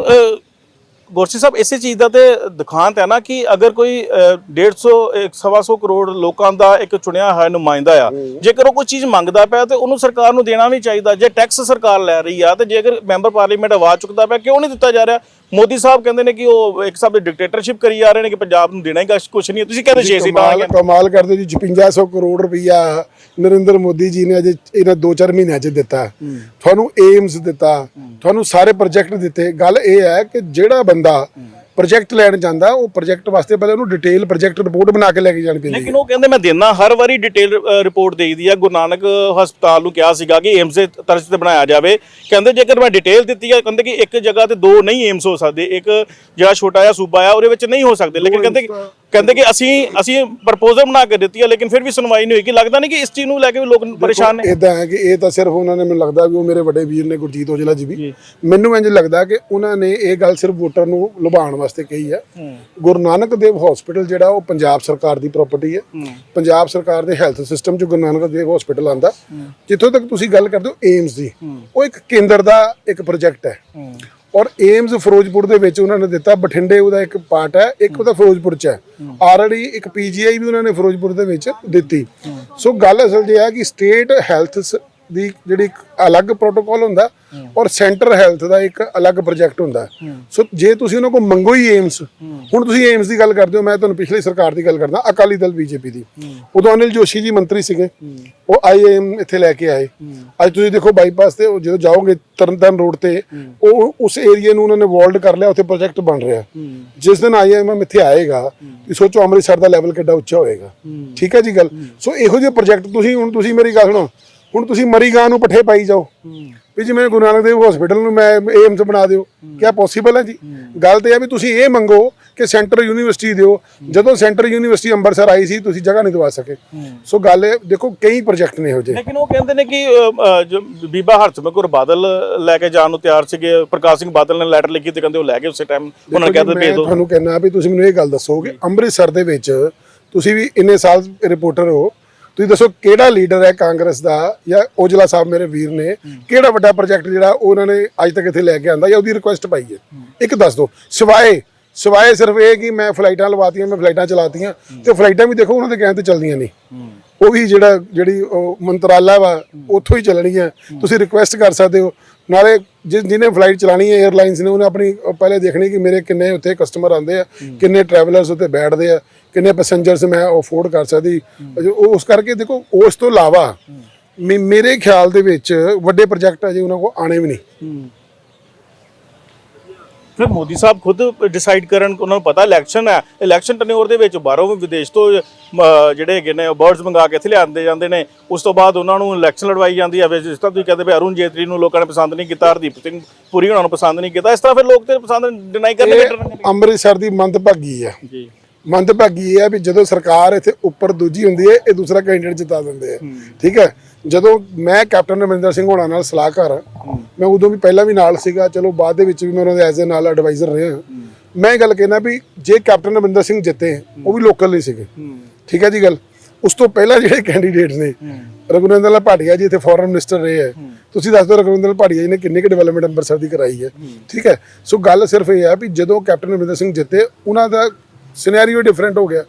ਗੋਰਸੀ ਸਾਹਿਬ ਇਸੇ ਚੀਜ਼ ਦਾ ਤੇ ਦਿਖਾਂਤ ਹੈ ਨਾ ਕਿ ਅਗਰ ਕੋਈ ਅ, 150 150 ਕਰੋੜ ਲੋਕਾਂ ਦਾ ਇੱਕ ਚੁਣਿਆ ਹੋਇਆ ਨੁਮਾਇੰਦਾ ਆ ਜੇਕਰ ਉਹ ਕੋਈ ਚੀਜ਼ ਮੰਗਦਾ ਪਿਆ ਤੇ ਉਹਨੂੰ ਸਰਕਾਰ ਨੂੰ ਦੇਣਾ ਵੀ ਚਾਹੀਦਾ ਜੇ ਟੈਕਸ ਸਰਕਾਰ ਲੈ ਰਹੀ ਆ ਤੇ ਜੇਕਰ ਮੈਂਬਰ ਪਾਰਲੀਮੈਂਟ ਆਵਾਜ਼ ਚੁੱਕਦਾ ਪਿਆ ਕਿਉਂ ਨਹੀਂ ਦਿੱਤਾ ਜਾ ਰਿਹਾ? ਮੋਦੀ ਸਾਹਿਬ ਕਹਿੰਦੇ ਨੇ ਕਿ ਉਹ ਇੱਕ ਹਿਸਾਬ ਦੇ ਡਿਕਟੇਟਰਸ਼ਿਪ ਕਰੀ ਜਾ ਰਹੇ ਨੇ ਕਿ ਪੰਜਾਬ ਨੂੰ ਦੇਣਾ ਹੀ ਕੁਝ ਨਹੀਂ। ਤੁਸੀਂ ਕਹਿੰਦੇ 6 ਸੀਟਾਂ ਆ ਕਮਾਲ ਕਮਾਲ ਕਰਦੇ ਜੀ 5500 ਕਰੋੜ ਰੁਪਈਆ ਨਰਿੰਦਰ ਮੋਦੀ ਜੀ ਨੇ ਅਜੇ ਇਹਨਾਂ 2-4 ਮਹੀਨਿਆਂ 'ਚ ਦਿੱਤਾ। ਤੁਹਾਨੂੰ ਏਮਸ ਦਿੱਤਾ ਤੁਹਾਨੂੰ ਸਾਰੇ ਪ੍ਰੋਜੈਕਟ ਦਿੱਤੇ। ਗੱਲ ਇਹ ਹੈ ਕਿ ਜਿਹੜਾ ਬੰਦਾ ਪ੍ਰੋਜੈਕਟ ਲੈਣ ਜਾਂਦਾ ਉਹ ਪ੍ਰੋਜੈਕਟ ਵਾਸਤੇ ਪਹਿਲੇ ਉਹਨੂੰ ਡਿਟੇਲ ਪ੍ਰੋਜੈਕਟ ਰਿਪੋਰਟ ਬਣਾ ਕੇ ਲੈ ਕੇ ਜਾਣੀ ਪੈਂਦੀ ਹੈ। ਲੇਕਿਨ ਉਹ ਕਹਿੰਦੇ ਮੈਂ ਦੇਣਾ ਹਰ ਵਾਰੀ ਡਿਟੇਲ ਰਿਪੋਰਟ ਦੇਈਦੀ ਆ ਗੁਰੂ ਨਾਨਕ ਹਸਪਤਾਲ ਨੂੰ ਕਿਹਾ ਸੀਗਾ ਕਿ ਏਮਸ ਦੇ ਤਰਜ਼ ਤੇ ਬਣਾਇਆ ਜਾਵੇ। ਕਹਿੰਦੇ ਜੇਕਰ ਮੈਂ ਡਿਟੇਲ ਦਿੱਤੀ ਆ ਕਹਿੰਦੇ ਕਿ ਇੱਕ ਜਗ੍ਹਾ ਤੇ ਦੋ ਨਹੀਂ ਏਮਸ ਹੋ ਸਕਦੇ ਇੱਕ ਜਿਹੜਾ ਛੋਟਾ ਜਿਹਾ ਸੂਬਾ ਆ ਉਹਦੇ ਵਿੱਚ ਨਹੀਂ ਹੋ ਸਕਦੇ। ਲੇਕਿਨ ਕਹਿੰਦੇ ਕਹਿੰਦੇ ਕਿ ਅਸੀਂ ਅਸੀਂ ਪ੍ਰਪੋਜ਼ਲ ਬਣਾ ਕੇ ਦਿੱਤੀ ਆ ਲੇਕਿਨ ਫਿਰ ਵੀ ਸੁਣਵਾਈ ਨਹੀਂ ਹੋਈ। ਕਿ ਲੱਗਦਾ ਨਹੀਂ ਕਿ ਇਸ ਚੀਜ਼ ਨੂੰ ਲੈ ਕੇ ਵੀ ਲੋਕ ਪਰੇਸ਼ਾਨ ਨੇ? ਇਦਾਂ ਹੈ ਕਿ ਇਹ ਤਾਂ ਸਿਰਫ ਉਹਨਾਂ ਨੇ ਮੈਨੂੰ ਲੱਗਦਾ ਵੀ ਉਹ ਮੇਰੇ ਵੱਡੇ ਵੀਰ ਨੇ ਗੁਰਜੀਤ ਔਜਲਾ ਜੀ ਵੀ। ਮੈਨੂੰ ਇੰਜ ਲੱਗਦਾ ਕਿ ਉਹਨਾਂ ਨੇ ਇਹ ਗੱਲ ਸਿਰਫ ਵੋਟਰ ਨੂੰ ਲੁਭਾਉਣ ਵਾਸਤੇ ਕਹੀ ਹੈ। ਗੁਰੂ ਨਾਨਕ ਦੇਵ ਹਸਪੀਟਲ ਜਿਹੜਾ ਉਹ ਪੰਜਾਬ ਸਰਕਾਰ ਦੀ ਪ੍ਰਾਪਰਟੀ ਹੈ। ਪੰਜਾਬ ਸਰਕਾਰ ਦੇ ਹੈਲਥ ਸਿਸਟਮ 'ਚ ਗੁਰੂ ਨਾਨਕ ਦੇਵ ਹਸਪੀਟਲ ਆਂਦਾ ਜਿੱਥੋਂ ਤੱਕ ਤੁਸੀਂ ਗੱਲ ਕਰਦੇ ਹੋ ਏਮਸ ਦੀ। ਉਹ ਇੱਕ ਕੇਂਦਰ ਦਾ ਇੱਕ ਪ੍ਰੋਜੈਕਟ ਹੈ। ਔਰ ਏਮਸ ਫਿਰੋਜ਼ਪੁਰ ਦੇ ਵਿੱਚ ਉਹਨਾਂ ਨੇ ਦਿੱਤਾ ਬਠਿੰਡੇ ਉਹਦਾ ਇੱਕ ਪਾਰਟ ਹੈ ਇੱਕ ਉਹਦਾ ਫਿਰੋਜ਼ਪੁਰ ਚ ਹੈ। ਆਲਰੇਡੀ ਇੱਕ ਪੀਜੀਆਈ ਵੀ ਉਹਨਾਂ ਨੇ ਫਿਰੋਜ਼ਪੁਰ ਦੇ ਵਿੱਚ ਦਿੱਤੀ। ਸੋ ਗੱਲ ਅਸਲ ਇਹ ਹੈ ਕਿ ਸਟੇਟ ਹੈਲਥ ਦੀ ਜਿਹੜੀ ਇੱਕ ਅਲੱਗ ਪ੍ਰੋਟੋਕਾਲ ਹੁੰਦਾ ਔਰ ਸੈਂਟਰ ਹੈਲਥ ਦਾ ਇੱਕ ਅਲੱਗ ਪ੍ਰੋਜੈਕਟ ਹੁੰਦਾ। ਸੋ ਜੇ ਤੁਸੀਂ ਉਹਨਾਂ ਕੋਲ ਮੰਗੋ ਹੀ ਏਮਸ ਹੁਣ ਤੁਸੀਂ ਏਮਸ ਦੀ ਗੱਲ ਕਰਦੇ ਹੋ ਮੈਂ ਤੁਹਾਨੂੰ ਪਿਛਲੀ ਸਰਕਾਰ ਦੀ ਗੱਲ ਕਰਦਾ ਅਕਾਲੀ ਦਲ ਬੀਜੇਪੀ ਦੀ। ਉਦੋਂ ਅਨਿਲ ਜੋਸ਼ੀ ਜੀ ਮੰਤਰੀ ਸੀਗੇ। ਉਹ ਆਈਐਮ ਇੱਥੇ ਲੈ ਕੇ ਆਏ। ਅੱਜ ਤੁਸੀਂ ਦੇਖੋ ਬਾਈਪਾਸ ਤੇ ਜਦੋਂ ਜਾਓਗੇ ਤਰਨਤਾਰਨ ਰੋਡ ਤੇ ਉਹ ਉਸ ਏਰੀਆ ਨੂੰ ਉਹਨਾਂ ਨੇ ਵਾਲਡ ਕਰ ਲਿਆ ਉੱਥੇ ਪ੍ਰੋਜੈਕਟ ਬਣ ਰਿਹਾ। ਜਿਸ ਦਿਨ ਆਈਐਮ ਇੱਥੇ ਆਏਗਾ ਤੁਸੀਂ ਸੋਚੋ ਅੰਮ੍ਰਿਤਸਰ ਦਾ ਲੈਵਲ ਕਿੱਡਾ ਉੱਚਾ ਹੋਏਗਾ। ਠੀਕ ਹੈ ਜੀ ਗੱਲ? ਸੋ ਇਹੋ ਜਿਹੇ ਪ੍ਰੋਜੈਕਟ ਤੁਸੀਂ ਹੁਣ ਤੁਸੀਂ ਮੇਰੀ ਗੱਲ ਸੁਣੋ। ਹੁਣ ਤੁਸੀਂ ਮਰੀ ਗਾਂ ਨੂੰ ਪੱਠੇ ਪਾਈ ਜਾਓ। ਵੀ ਜਿਵੇਂ ਗੁਰੂ ਨਾਨਕ ਦੇਵ ਹਸਪੀਟਲ ਨੂੰ ਮੈਂ ਏਮਸ ਬਣਾ ਦਿਓ ਕਿਆ ਪੋਸੀਬਲ ਹੈ ਜੀ? ਗੱਲ ਤੇ ਹੈ ਵੀ ਤੁਸੀਂ ਇਹ ਮੰਗੋ ਕਿ ਸੈਂਟਰ ਯੂਨੀਵਰਸਿਟੀ ਦਿਓ। ਜਦੋਂ ਸੈਂਟਰ ਯੂਨੀਵਰਸਿਟੀ ਅੰਮ੍ਰਿਤਸਰ ਆਈ ਸੀ ਤੁਸੀਂ ਜਗ੍ਹਾ ਨਹੀਂ ਦਵਾ ਸਕੇ। ਸੋ ਗੱਲ ਇਹ ਦੇਖੋ ਕਈ ਪ੍ਰੋਜੈਕਟ ਨੇ ਇਹੋ ਜਿਹੇ। ਲੇਕਿਨ ਉਹ ਕਹਿੰਦੇ ਨੇ ਕਿ ਜੋ ਬੀਬਾ ਹਰਸਿਮਰਤ ਕੌਰ ਬਾਦਲ ਲੈ ਕੇ ਜਾਣ ਨੂੰ ਤਿਆਰ ਸੀਗੇ ਪ੍ਰਕਾਸ਼ ਸਿੰਘ ਬਾਦਲ ਨੇ ਲੈਟਰ ਲਿਖੀ ਤੇ ਕਹਿੰਦੇ ਉਹ ਲੈ ਕੇ ਉਸੇ ਟਾਈਮ ਉਹਨਾਂ ਨੇ ਕਹਿੰਦੇ ਜੀ, ਭੇਜ ਦਿਓ। ਤੁਹਾਨੂੰ ਕਹਿਣਾ ਵੀ ਤੁਸੀਂ ਮੈਨੂੰ ਇਹ ਗੱਲ ਦੱਸੋ ਕਿ ਅੰਮ੍ਰਿਤਸਰ ਦੇ ਵਿੱਚ ਤੁਸੀਂ ਵੀ ਇੰਨੇ ਸਾਲ ਰਿਪੋਰਟਰ ਹੋ ਤੁਸੀਂ ਦੱਸੋ ਕਿਹੜਾ ਲੀਡਰ ਹੈ ਕਾਂਗਰਸ ਦਾ ਜਾਂ ਔਜਲਾ ਸਾਹਿਬ ਮੇਰੇ ਵੀਰ ਨੇ? ਕਿਹੜਾ ਵੱਡਾ ਪ੍ਰੋਜੈਕਟ ਜਿਹੜਾ ਉਹਨਾਂ ਨੇ ਅੱਜ ਤੱਕ ਇੱਥੇ ਲੈ ਕੇ ਆਂਦਾ ਜਾਂ ਉਹਦੀ ਰਿਕੁਐਸਟ ਪਾਈ ਹੈ। ਇੱਕ ਦੱਸ ਦਿਓ ਸਿਵਾਏ ਸਿਵਾਏ ਸਿਰਫ ਇਹ ਕਿ ਮੈਂ ਫਲਾਈਟਾਂ ਲਵਾਤੀਆਂ, ਮੈਂ ਫਲਾਈਟਾਂ ਚਲਾਤੀਆਂ ਤੇ ਫਲਾਈਟਾਂ ਵੀ ਦੇਖੋ ਉਹਨਾਂ ਦੇ ਕਹਿਣ ਤੇ ਚੱਲਦੀਆਂ ਨਹੀਂ। ਉਹ ਵੀ ਜਿਹੜਾ, ਜਿਹੜੀ ਉਹ ਮੰਤਰਾਲਾ ਵਾ, ਉੱਥੋਂ ਹੀ ਚੱਲਣੀਆਂ ਤੁਸੀਂ ਰਿਕੁਐਸਟ ਕਰ ਸਕਦੇ ਹੋ। ਨਾਲੇ ਜਿਸ ਜਿਹਨੇ ਫਲਾਈਟ ਚਲਾਣੀ ਹੈ 에ਅਰਲਾਈਨਸ ਨੇ, ਉਹਨੇ ਆਪਣੀ ਪਹਿਲੇ ਦੇਖਣੀ ਕਿ ਮੇਰੇ ਕਿੰਨੇ ਉੱਥੇ ਕਸਟਮਰ ਆਉਂਦੇ ਆ, ਕਿੰਨੇ ਟਰੈਵਲਰਸ ਉੱਤੇ ਬੈਠਦੇ ਆ, ਕਿੰਨੇ ਪੈਸੇਂਜਰਸ ਮੈਂ ਅਫੋਰਡ ਕਰ ਸਕਦੀ। ਉਸ ਕਰਕੇ ਦੇਖੋ, ਉਸ ਤੋਂ ਇਲਾਵਾ ਮੇ- ਮੇਰੇ ਖਿਆਲ ਦੇ ਵਿੱਚ ਵੱਡੇ ਪ੍ਰੋਜੈਕਟ ਅਜੇ ਉਹਨਾਂ ਕੋਲ ਆਣੇ ਵੀ ਨਹੀਂ। ਫਿਰ ਮੋਦੀ ਸਾਹਿਬ ਖੁਦ ਡਿਸਾਈਡ ਕਰਨ ਉਹਨਾਂ ਨੂੰ ਪਤਾ ਇਲੈਕਸ਼ਨ ਹੈ। ਇਲੈਕਸ਼ਨ ਟਨਿਓਰ ਦੇ ਵਿੱਚ ਬਾਹਰੋਂ ਵੀ ਵਿਦੇਸ਼ ਤੋਂ ਜਿਹੜੇ ਹੈਗੇ ਨੇ ਬਰਡਸ ਮੰਗਾ ਕੇ ਇੱਥੇ ਲਿਆਂਦੇ ਜਾਂਦੇ ਨੇ। ਉਸ ਤੋਂ ਬਾਅਦ ਉਹਨਾਂ ਨੂੰ ਇਲੈਕਸ਼ਨ ਲੜਵਾਈ ਜਾਂਦੀ ਹੈ। ਜਿਸ ਤਰ੍ਹਾਂ ਤੁਸੀਂ ਕਹਿੰਦੇ ਵੀ ਅਰੁਣ ਜੇਤਲੀ ਨੂੰ ਲੋਕਾਂ ਨੇ ਪਸੰਦ ਨਹੀਂ ਕੀਤਾ ਹਰਦੀਪ ਸਿੰਘ ਪੁਰੀ ਉਹਨਾਂ ਨੂੰ ਪਸੰਦ ਨਹੀਂ ਕੀਤਾ ਇਸ ਤਰ੍ਹਾਂ ਫਿਰ ਲੋਕ ਤੇ ਪਸੰਦ ਡਿਨਾਈ ਕਰਨਗੇ ਅੰਮ੍ਰਿਤਸਰ ਦੀ ਮੰਦਭਾਗੀ ਹੈ। ਜੀ। ਮੰਦਭਾਗੀ ਇਹ ਹੈ ਵੀ ਜਦੋਂ ਸਰਕਾਰ ਇੱਥੇ ਉੱਪਰ ਦੂਜੀ ਹੁੰਦੀ ਹੈ ਇਹ ਦੂਸਰਾ ਕੈਂਡੀਡੇਟ ਜਿਤਾ ਦਿੰਦੇ ਆ। ਠੀਕ ਹੈ? ਜਦੋਂ ਮੈਂ ਕੈਪਟਨ ਅਮਰਿੰਦਰ ਸਿੰਘ ਹੋਣਾ ਨਾਲ ਸਲਾਹਕਾਰ ਹਾਂ। ਮੈਂ ਉਦੋਂ ਵੀ ਪਹਿਲਾਂ ਵੀ ਨਾਲ ਸੀਗਾ ਚਲੋ ਬਾਅਦ ਦੇ ਵਿੱਚ ਵੀ ਮੈਂ ਉਹਨਾਂ ਦੇ ਐਜ਼ ਅ ਨਾਲ ਐਡਵਾਈਜ਼ਰ ਰਿਹਾ। ਮੈਂ ਇਹ ਗੱਲ ਕਹਿਣਾ ਵੀ ਜੇ ਕੈਪਟਨ ਅਮਰਿੰਦਰ ਸਿੰਘ ਜਿੱਤੇ ਉਹ ਵੀ ਲੋਕਲ ਨਹੀਂ ਸੀਗੇ। ਠੀਕ ਹੈ ਜੀ ਗੱਲ? ਉਸ ਤੋਂ ਪਹਿਲਾਂ ਜਿਹੜੇ ਕੈਂਡੀਡੇਟਸ ਨੇ ਰਘੁਨੰਦਨ ਲਾਲ ਭਾਟੀਆ ਜੀ ਇੱਥੇ ਫੋਰਨ ਮਿਨਿਸਟਰ ਰਹੇ ਹੈ। ਤੁਸੀਂ ਦੱਸ ਦਿਓ ਰਘੁਨੰਦਨ ਲਾਲ ਭਾਟੀਆ ਜੀ ਨੇ ਕਿੰਨੀ ਕੁ ਡਿਵੈਲਪਮੈਂਟ ਅੰਮ੍ਰਿਤਸਰ ਦੀ ਕਰਾਈ ਹੈ। ਠੀਕ ਹੈ? ਸੋ ਗੱਲ ਸਿਰਫ ਇਹ ਹੈ ਵੀ ਜਦੋਂ ਕੈਪਟਨ ਅਮਰਿੰਦਰ ਸਿੰਘ ਜਿੱਤੇ ਉਹਨਾਂ ਦਾ ਸਿਨੈਰੀਓ ਡਿਫਰੈਂਟ ਹੋ ਗਿਆ।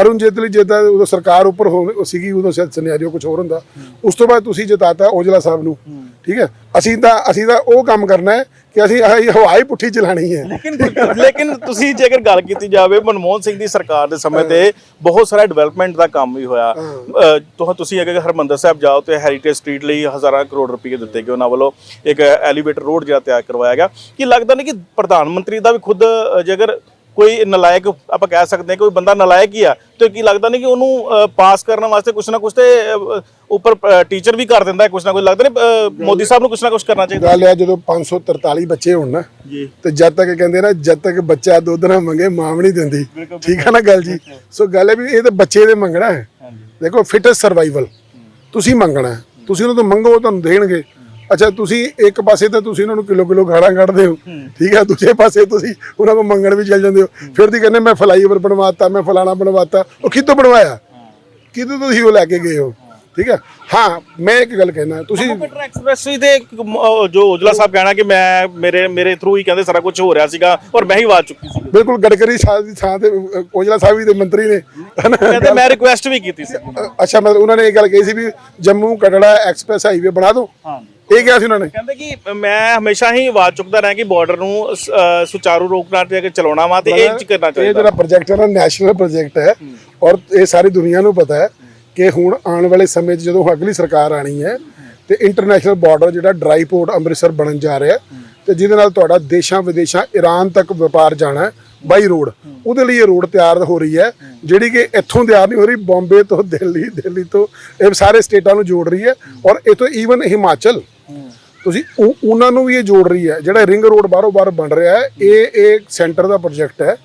ਅਰੁਣ ਜੇਤਲੀ ਜਿੱਦਾਂ ਉਦੋਂ ਸਰਕਾਰ ਉੱਪਰ ਹੋ ਸੀਗੀ ਉਦੋਂ ਸ਼ਾਇਦ ਸਿਨੈਰੀਓ ਕੁਝ ਹੋਰ ਹੁੰਦਾ। ਉਸ ਤੋਂ ਬਾਅਦ ਤੁਸੀਂ ਜਿਤਾਤਾ ਔਜਲਾ ਸਾਹਿਬ ਨੂੰ। ਠੀਕ ਹੈ? ਅਸੀਂ ਤਾਂ ਅਸੀਂ ਤਾਂ ਉਹ ਕੰਮ ਕਰਨਾ ਹੈ ਕਿ ਅਸੀਂ ਹਵਾਈ ਪੁੱਠੀ ਚਲਾਣੀ ਹੈ। ਲੇਕਿਨ ਲੇਕਿਨ ਤੁਸੀਂ ਜੇਕਰ ਗੱਲ ਕੀਤੀ ਜਾਵੇ ਮਨਮੋਹਨ ਸਿੰਘ ਦੀ ਸਰਕਾਰ ਦੇ ਸਮੇਂ ਤੇ ਬਹੁਤ ਸਾਰਾ ਡਿਵੈਲਪਮੈਂਟ ਦਾ ਕੰਮ ਵੀ ਹੋਇਆ। ਤੁਹ ਤੁਸੀਂ ਅਗਰ ਹਰਮੰਦਰ ਸਾਹਿਬ ਜਾਓ ਤੇ ਹੈਰੀਟੇਜ ਸਟਰੀਟ ਲਈ ਹਜ਼ਾਰਾਂ ਕਰੋੜ ਰੁਪਏ ਦਿੱਤੇ ਗਏ। ਉਹਨਾਂ ਵੱਲੋਂ ਇੱਕ ਐਲੀਵੇਟਰ ਰੋਡ ਜਿਹੜਾ ਤਿਆਰ ਕਰਵਾਇਆ ਗਿਆ। ਕੀ ਲੱਗਦਾ ਨਹੀਂ ਕਿ ਪ੍ਰਧਾਨ ਮੰਤਰੀ ਦਾ ਵੀ ਖੁਦ ਜੇਕਰ ਕੋਈ ਨਲਾਇਕ ਆਪਾਂ ਕਹਿ ਸਕਦੇ ਹਾਂ ਕੋਈ ਬੰਦਾ ਨਲਾਇਕ ਹੀ ਆ ਤੇ ਕੀ ਲੱਗਦਾ ਨਹੀਂ ਕਿ ਉਹਨੂੰ ਪਾਸ ਕਰਨ ਵਾਸਤੇ ਕੁਛ ਨਾ ਕੁਛ ਤੇ ਉੱਪਰ ਟੀਚਰ ਵੀ ਕਰ ਦਿੰਦਾ ਹੈ ਕੁਛ ਨਾ ਕੁਛ ਲੱਗਦਾ ਨਹੀਂ ਮੋਦੀ ਸਾਹਿਬ ਨੂੰ ਕੁਛ ਨਾ ਕੁਛ ਕਰਨਾ ਚਾਹੀਦਾ। ਗੱਲ ਹੈ ਜਦੋਂ 543 ਬੱਚੇ ਹੋਣ ਨਾ ਜੀ। ਤੇ ਜਦ ਤੱਕ ਕਹਿੰਦੇ ਨਾ ਜਦ ਤੱਕ ਬੱਚਾ ਦੁੱਧ ਨਾ ਮੰਗੇ ਮਾਂ ਵੀ ਨਹੀਂ ਦਿੰਦੀ। ਠੀਕ ਹੈ ਨਾ ਗੱਲ ਜੀ? ਸੋ ਗੱਲ ਹੈ ਵੀ ਇਹ ਤਾਂ ਬੱਚੇ ਦੇ ਮੰਗਣਾ ਹੈ। ਦੇਖੋ ਫਿਟੈਸਟ ਸਰਵਾਈਵਲ। ਤੁਸੀਂ ਮੰਗਣਾ ਤੁਸੀਂ ਉਹਨਾਂ ਤੋਂ ਮੰਗੋ ਤੁਹਾਨੂੰ ਦੇਣਗੇ। ਅੱਛਾ ਤੁਸੀਂ ਇੱਕ ਪਾਸੇ ਤਾਂ ਤੁਸੀਂ ਉਹਨਾਂ ਨੂੰ ਕਿਲੋ ਕਿਲੋ ਗਾਲਾਂ ਕੱਢਦੇ ਹੋ। ਠੀਕ ਹੈ ਦੂਜੇ ਪਾਸੇ ਤੁਸੀਂ ਉਹਨਾਂ ਕੋਲ ਮੰਗਣ ਵੀ ਚੱਲ ਜਾਂਦੇ ਹੋ। ਫਿਰ ਦੀ ਕਹਿੰਦੇ ਮੈਂ ਫਲਾਈਓਵਰ ਬਣਵਾਤਾ ਮੈਂ ਫਲਾਣਾ ਬਣਵਾਤਾ। ਉਹ ਕਿੱਥੋਂ ਬਣਵਾਇਆ? ਕਿੱਥੋਂ ਤੁਸੀਂ ਉਹ ਲੈ ਕੇ ਗਏ ਹੋ। ਠੀਕ ਹੈ? ਹਾਂ ਮੈਂ ਇੱਕ ਗੱਲ ਕਹਿਣਾ ਤੁਸੀਂ ਕੰਪਿਊਟਰ ਤੇ ਜੋ ਉਜਲਾ ਸਾਹਿਬ ਕਹਿਣਾ ਕਿ ਮੈਂ ਮੇਰੇ ਮੇਰੇ ਥਰੂ ਹੀ ਕਹਿੰਦੇ ਸਾਰਾ ਕੁਝ ਹੋ ਰਿਹਾ ਸੀਗਾ ਔਰ ਮੈਂ ਹੀ ਆਵਾਜ਼ ਚੁੱਕੀ ਸੀ। ਬਿਲਕੁਲ ਗੜਕਰੀ ਸਾਹਿਬ ਦੀ ਥਾਂ ਤੇ ਔਜਲਾ ਸਾਹਿਬ ਵੀ ਦੇ ਮੰਤਰੀ ਨੇ? ਕਹਿੰਦੇ ਮੈਂ ਰਿਕੁਐਸਟ ਵੀ ਕੀਤੀ ਸੀ। ਅੱਛਾ ਮਤਲਬ ਉਹਨਾਂ ਨੇ ਇਹ ਗੱਲ ਕਹੀ ਸੀ ਵੀ ਜੰਮੂ ਕਟੜਾ ਐਕਸਪ੍ਰੈਸ ਹਾਈਵੇ ਬਣਾ ਦਿਓ। ਹਾਂ। ਇਹ ਕਿਹਾ ਸੀ ਉਹਨਾਂ ਨੇ? ਕਹਿੰਦੇ ਕਿ ਮੈਂ ਹਮੇਸ਼ਾ ਹੀ ਆਵਾਜ਼ ਚੁੱਕਦਾ ਰਿਹਾ ਕਿ ਬਾਰਡਰ ਨੂੰ ਸੁਚਾਰੂ ਨਾਲ ਤੇ ਚਲਾਉਣਾ ਵਾ ਤੇ ਇਹ ਚ ਕਰਨਾ ਇਹ ਚਾਹੀਦਾ ਜਿਹੜਾ ਪ੍ਰੋਜੈਕਟ ਹੈ ਨਾ ਨੈਸ਼ਨਲ ਪ੍ਰੋਜੈਕਟ ਹੈ। ਔਰ ਇਹ ਸਾਰੀ ਦੁਨੀਆ ਨੂੰ ਪਤਾ ਹੈ। ਕਿ ਹੁਣ ਆਉਣ ਵਾਲੇ ਸਮੇਂ 'ਚ ਜਦੋਂ ਅਗਲੀ ਸਰਕਾਰ ਆਣੀ ਹੈ ਤੇ ਇੰਟਰਨੈਸ਼ਨਲ ਬਾਰਡਰ ਜਿਹੜਾ ਡਰਾਈ ਪੋਰਟ ਅੰਮ੍ਰਿਤਸਰ ਬਣਨ ਜਾ ਰਿਹਾ ਹੈ, ਤੇ ਜਿਹਦੇ ਨਾਲ ਤੁਹਾਡਾ ਦੇਸ਼ਾਂ ਵਿਦੇਸ਼ਾਂ ਈਰਾਨ ਤੱਕ ਵਪਾਰ ਜਾਣਾ ਬਾਈ ਰੋਡ ਉਹਦੇ ਲਈ ਇਹ ਰੋਡ ਤਿਆਰ ਹੋ ਰਹੀ ਹੈ, ਜਿਹੜੀ ਕਿ ਇੱਥੋਂ ਤਿਆਰ ਨਹੀਂ ਹੋ ਰਹੀ ਬੰਬੇ ਤੋਂ, ਦਿੱਲੀ ਦਿੱਲੀ ਤੋਂ, ਇਹ ਸਾਰੇ ਸਟੇਟਾਂ ਨੂੰ ਜੋੜ ਰਹੀ ਹੈ ਔਰ ਇਹ ਤੋਂ ਈਵਨ ਹਿਮਾਚਲ ਤੁਸੀਂ ਉਹ- ਉਹਨਾਂ ਨੂੰ ਵੀ ਇਹ ਜੋੜ ਰਹੀ ਹੈ। ਜਿਹੜਾ ਰਿੰਗ ਰੋਡ ਬਾਹਰੋਂ ਬਾਹਰ ਬਣ ਰਿਹਾ ਹੈ, ਇਹ ਇਹ ਸੈਂਟਰ ਦਾ ਪ੍ਰੋਜੈਕਟ ਹੈ।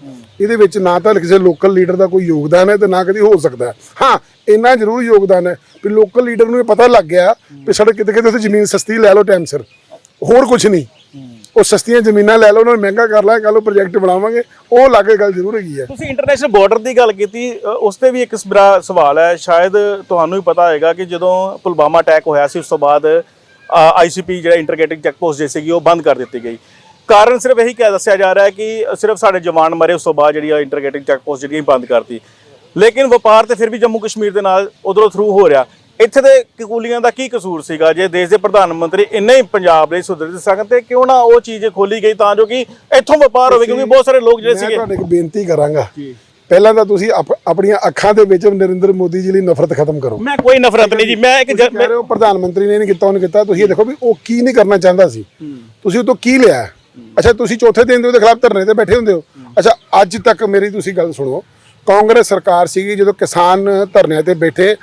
ਇਹਦੇ ਵਿੱਚ ਨਾ ਤਾਂ ਕਿਸੇ ਲੋਕਲ ਲੀਡਰ ਦਾ ਕੋਈ ਯੋਗਦਾਨ ਹੈ ਤੇ ਨਾ ਕਦੀ ਹੋ ਸਕਦਾ ਹਾਂ। ਇੰਨਾ ਜ਼ਰੂਰ ਯੋਗਦਾਨ ਹੈ ਵੀ ਲੋਕਲ ਲੀਡਰ ਨੂੰ ਇਹ ਪਤਾ ਲੱਗ ਗਿਆ ਵੀ ਸਾਡੇ ਕਿਤੇ ਕਿਤੇ ਤੁਸੀਂ ਜ਼ਮੀਨ ਸਸਤੀ ਲੈ ਲਓ ਟਾਈਮ ਸਿਰ। ਹੋਰ ਕੁਝ ਨਹੀਂ। ਉਹ ਸਸਤੀਆਂ ਜ਼ਮੀਨਾਂ ਲੈ ਲਓ, ਉਹਨਾਂ ਨੂੰ ਮਹਿੰਗਾ ਕਰ ਲਾਂ ਕੱਲ ਉਹ ਪ੍ਰੋਜੈਕਟ ਬਣਾਵਾਂਗੇ। ਉਹ ਲਾਗੇ ਗੱਲ ਜ਼ਰੂਰ ਹੈਗੀ ਹੈ। ਤੁਸੀਂ ਇੰਟਰਨੈਸ਼ਨਲ ਬਾਰਡਰ ਦੀ ਗੱਲ ਕੀਤੀ ਉਸ ਤੇ ਵੀ ਇੱਕ ਮੇਰਾ ਸਵਾਲ ਹੈ। ਸ਼ਾਇਦ ਤੁਹਾਨੂੰ ਵੀ ਪਤਾ ਹੋਏਗਾ ਕਿ ਜਦੋਂ ਪੁਲਵਾਮਾ ਅਟੈਕ ਹੋਇਆ ਸੀ, ਉਸ ਤੋਂ ਬਾਅਦ ਆਈਸੀਪੀ ਜਿਹੜਾ ਇੰਟਰਗੇਟਿੰਗ ਚੈੱਕ ਪੋਸਟ ਜੇ ਸੀਗੀ ਉਹ ਬੰਦ ਕਰ ਦਿੱਤੀ ਗਈ। ਕਾਰਨ ਸਿਰਫ ਇਹੀ ਕਹਿ ਦੱਸਿਆ ਜਾ ਰਿਹਾ ਹੈ ਕਿ ਸਿਰਫ ਸਾਡੇ ਜਵਾਨ ਮਰੇ ਉਸ ਤੋਂ ਬਾਅਦ ਜਿਹੜੀ ਇੰਟਰਗੇਟਿੰਗ ਚੈੱਕ ਪੋਸਟ ਜਿਹੜੀ ਬੰਦ ਕਰਤੀ। ਲੇਕਿਨ ਵਪਾਰ ਤੇ ਫਿਰ ਵੀ ਜੰਮੂ ਕਸ਼ਮੀਰ ਦੇ ਨਾਲ ਉਧਰੋਂ ਥਰੂ ਹੋ ਰਿਹਾ। ਇੱਥੇ ਦੇ ਕਕੂਲੀਆਂ ਦਾ ਕੀ ਕਸੂਰ ਸੀਗਾ? ਜੇ ਦੇਸ਼ ਦੇ ਪ੍ਰਧਾਨ ਮੰਤਰੀ ਇੰਨੇ ਹੀ ਪੰਜਾਬ ਲਈ ਸੁਧਰ ਸਕਣ ਤੇ ਕਿਉਂ ਨਾ ਉਹ ਚੀਜ਼ ਖੋਲੀ ਗਈ ਤਾਂ ਜੋ ਕਿ ਇੱਥੋਂ ਵਪਾਰ ਹੋਵੇ ਕਿਉਂਕਿ ਬਹੁਤ ਸਾਰੇ ਲੋਕ ਜਿਹੜੇ ਮੈਂ ਸੀਗੇ ਤੁਹਾਨੂੰ ਇੱਕ ਬੇਨਤੀ ਕਰਾਂਗਾ। ਪਹਿਲਾਂ ਤਾਂ ਤੁਸੀਂ ਆਪ- ਆਪਣੀਆਂ ਅੱਖਾਂ ਦੇ ਵਿੱਚ ਨਰਿੰਦਰ ਮੋਦੀ ਜੀ ਲਈ ਨਫ਼ਰਤ ਖਤਮ ਕਰੋ। ਮੈਂ ਕੋਈ ਨਫ਼ਰਤ ਨਹੀਂ ਜੀ ਮੈਂ ਇੱਕ ਹੋ ਪ੍ਰਧਾਨ ਮੰਤਰੀ ਨੇ ਨਹੀਂ ਕੀਤਾ ਉਹਨੇ ਕੀਤਾ। ਤੁਸੀਂ ਇਹ ਦੇਖੋ ਵੀ ਉਹ ਕੀ ਨਹੀਂ ਕਰਨਾ ਚਾਹੁੰਦਾ ਸੀ। ਤੁਸੀਂ ਉਹ ਤੋਂ ਕੀ ਲਿਆ? ਅੱਛਾ ਤੁਸੀਂ ਚੌਥੇ ਦਿਨ ਦੇ ਉਹਦੇ ਖਿਲਾਫ ਧਰਨੇ ਤੇ ਬੈਠੇ ਹੁੰਦੇ ਹੋ। ਅੱਛਾ ਅੱਜ ਤੱਕ ਮੇਰੀ ਤੁਸੀਂ ਗੱਲ ਸੁਣੋ ਕਾਂਗਰਸ ਸਰਕਾਰ ਸੀਗੀ ਜਦੋਂ ਕਿਸਾਨ ਧਰਨਿਆਂ ਤੇ ਬੈਠੇ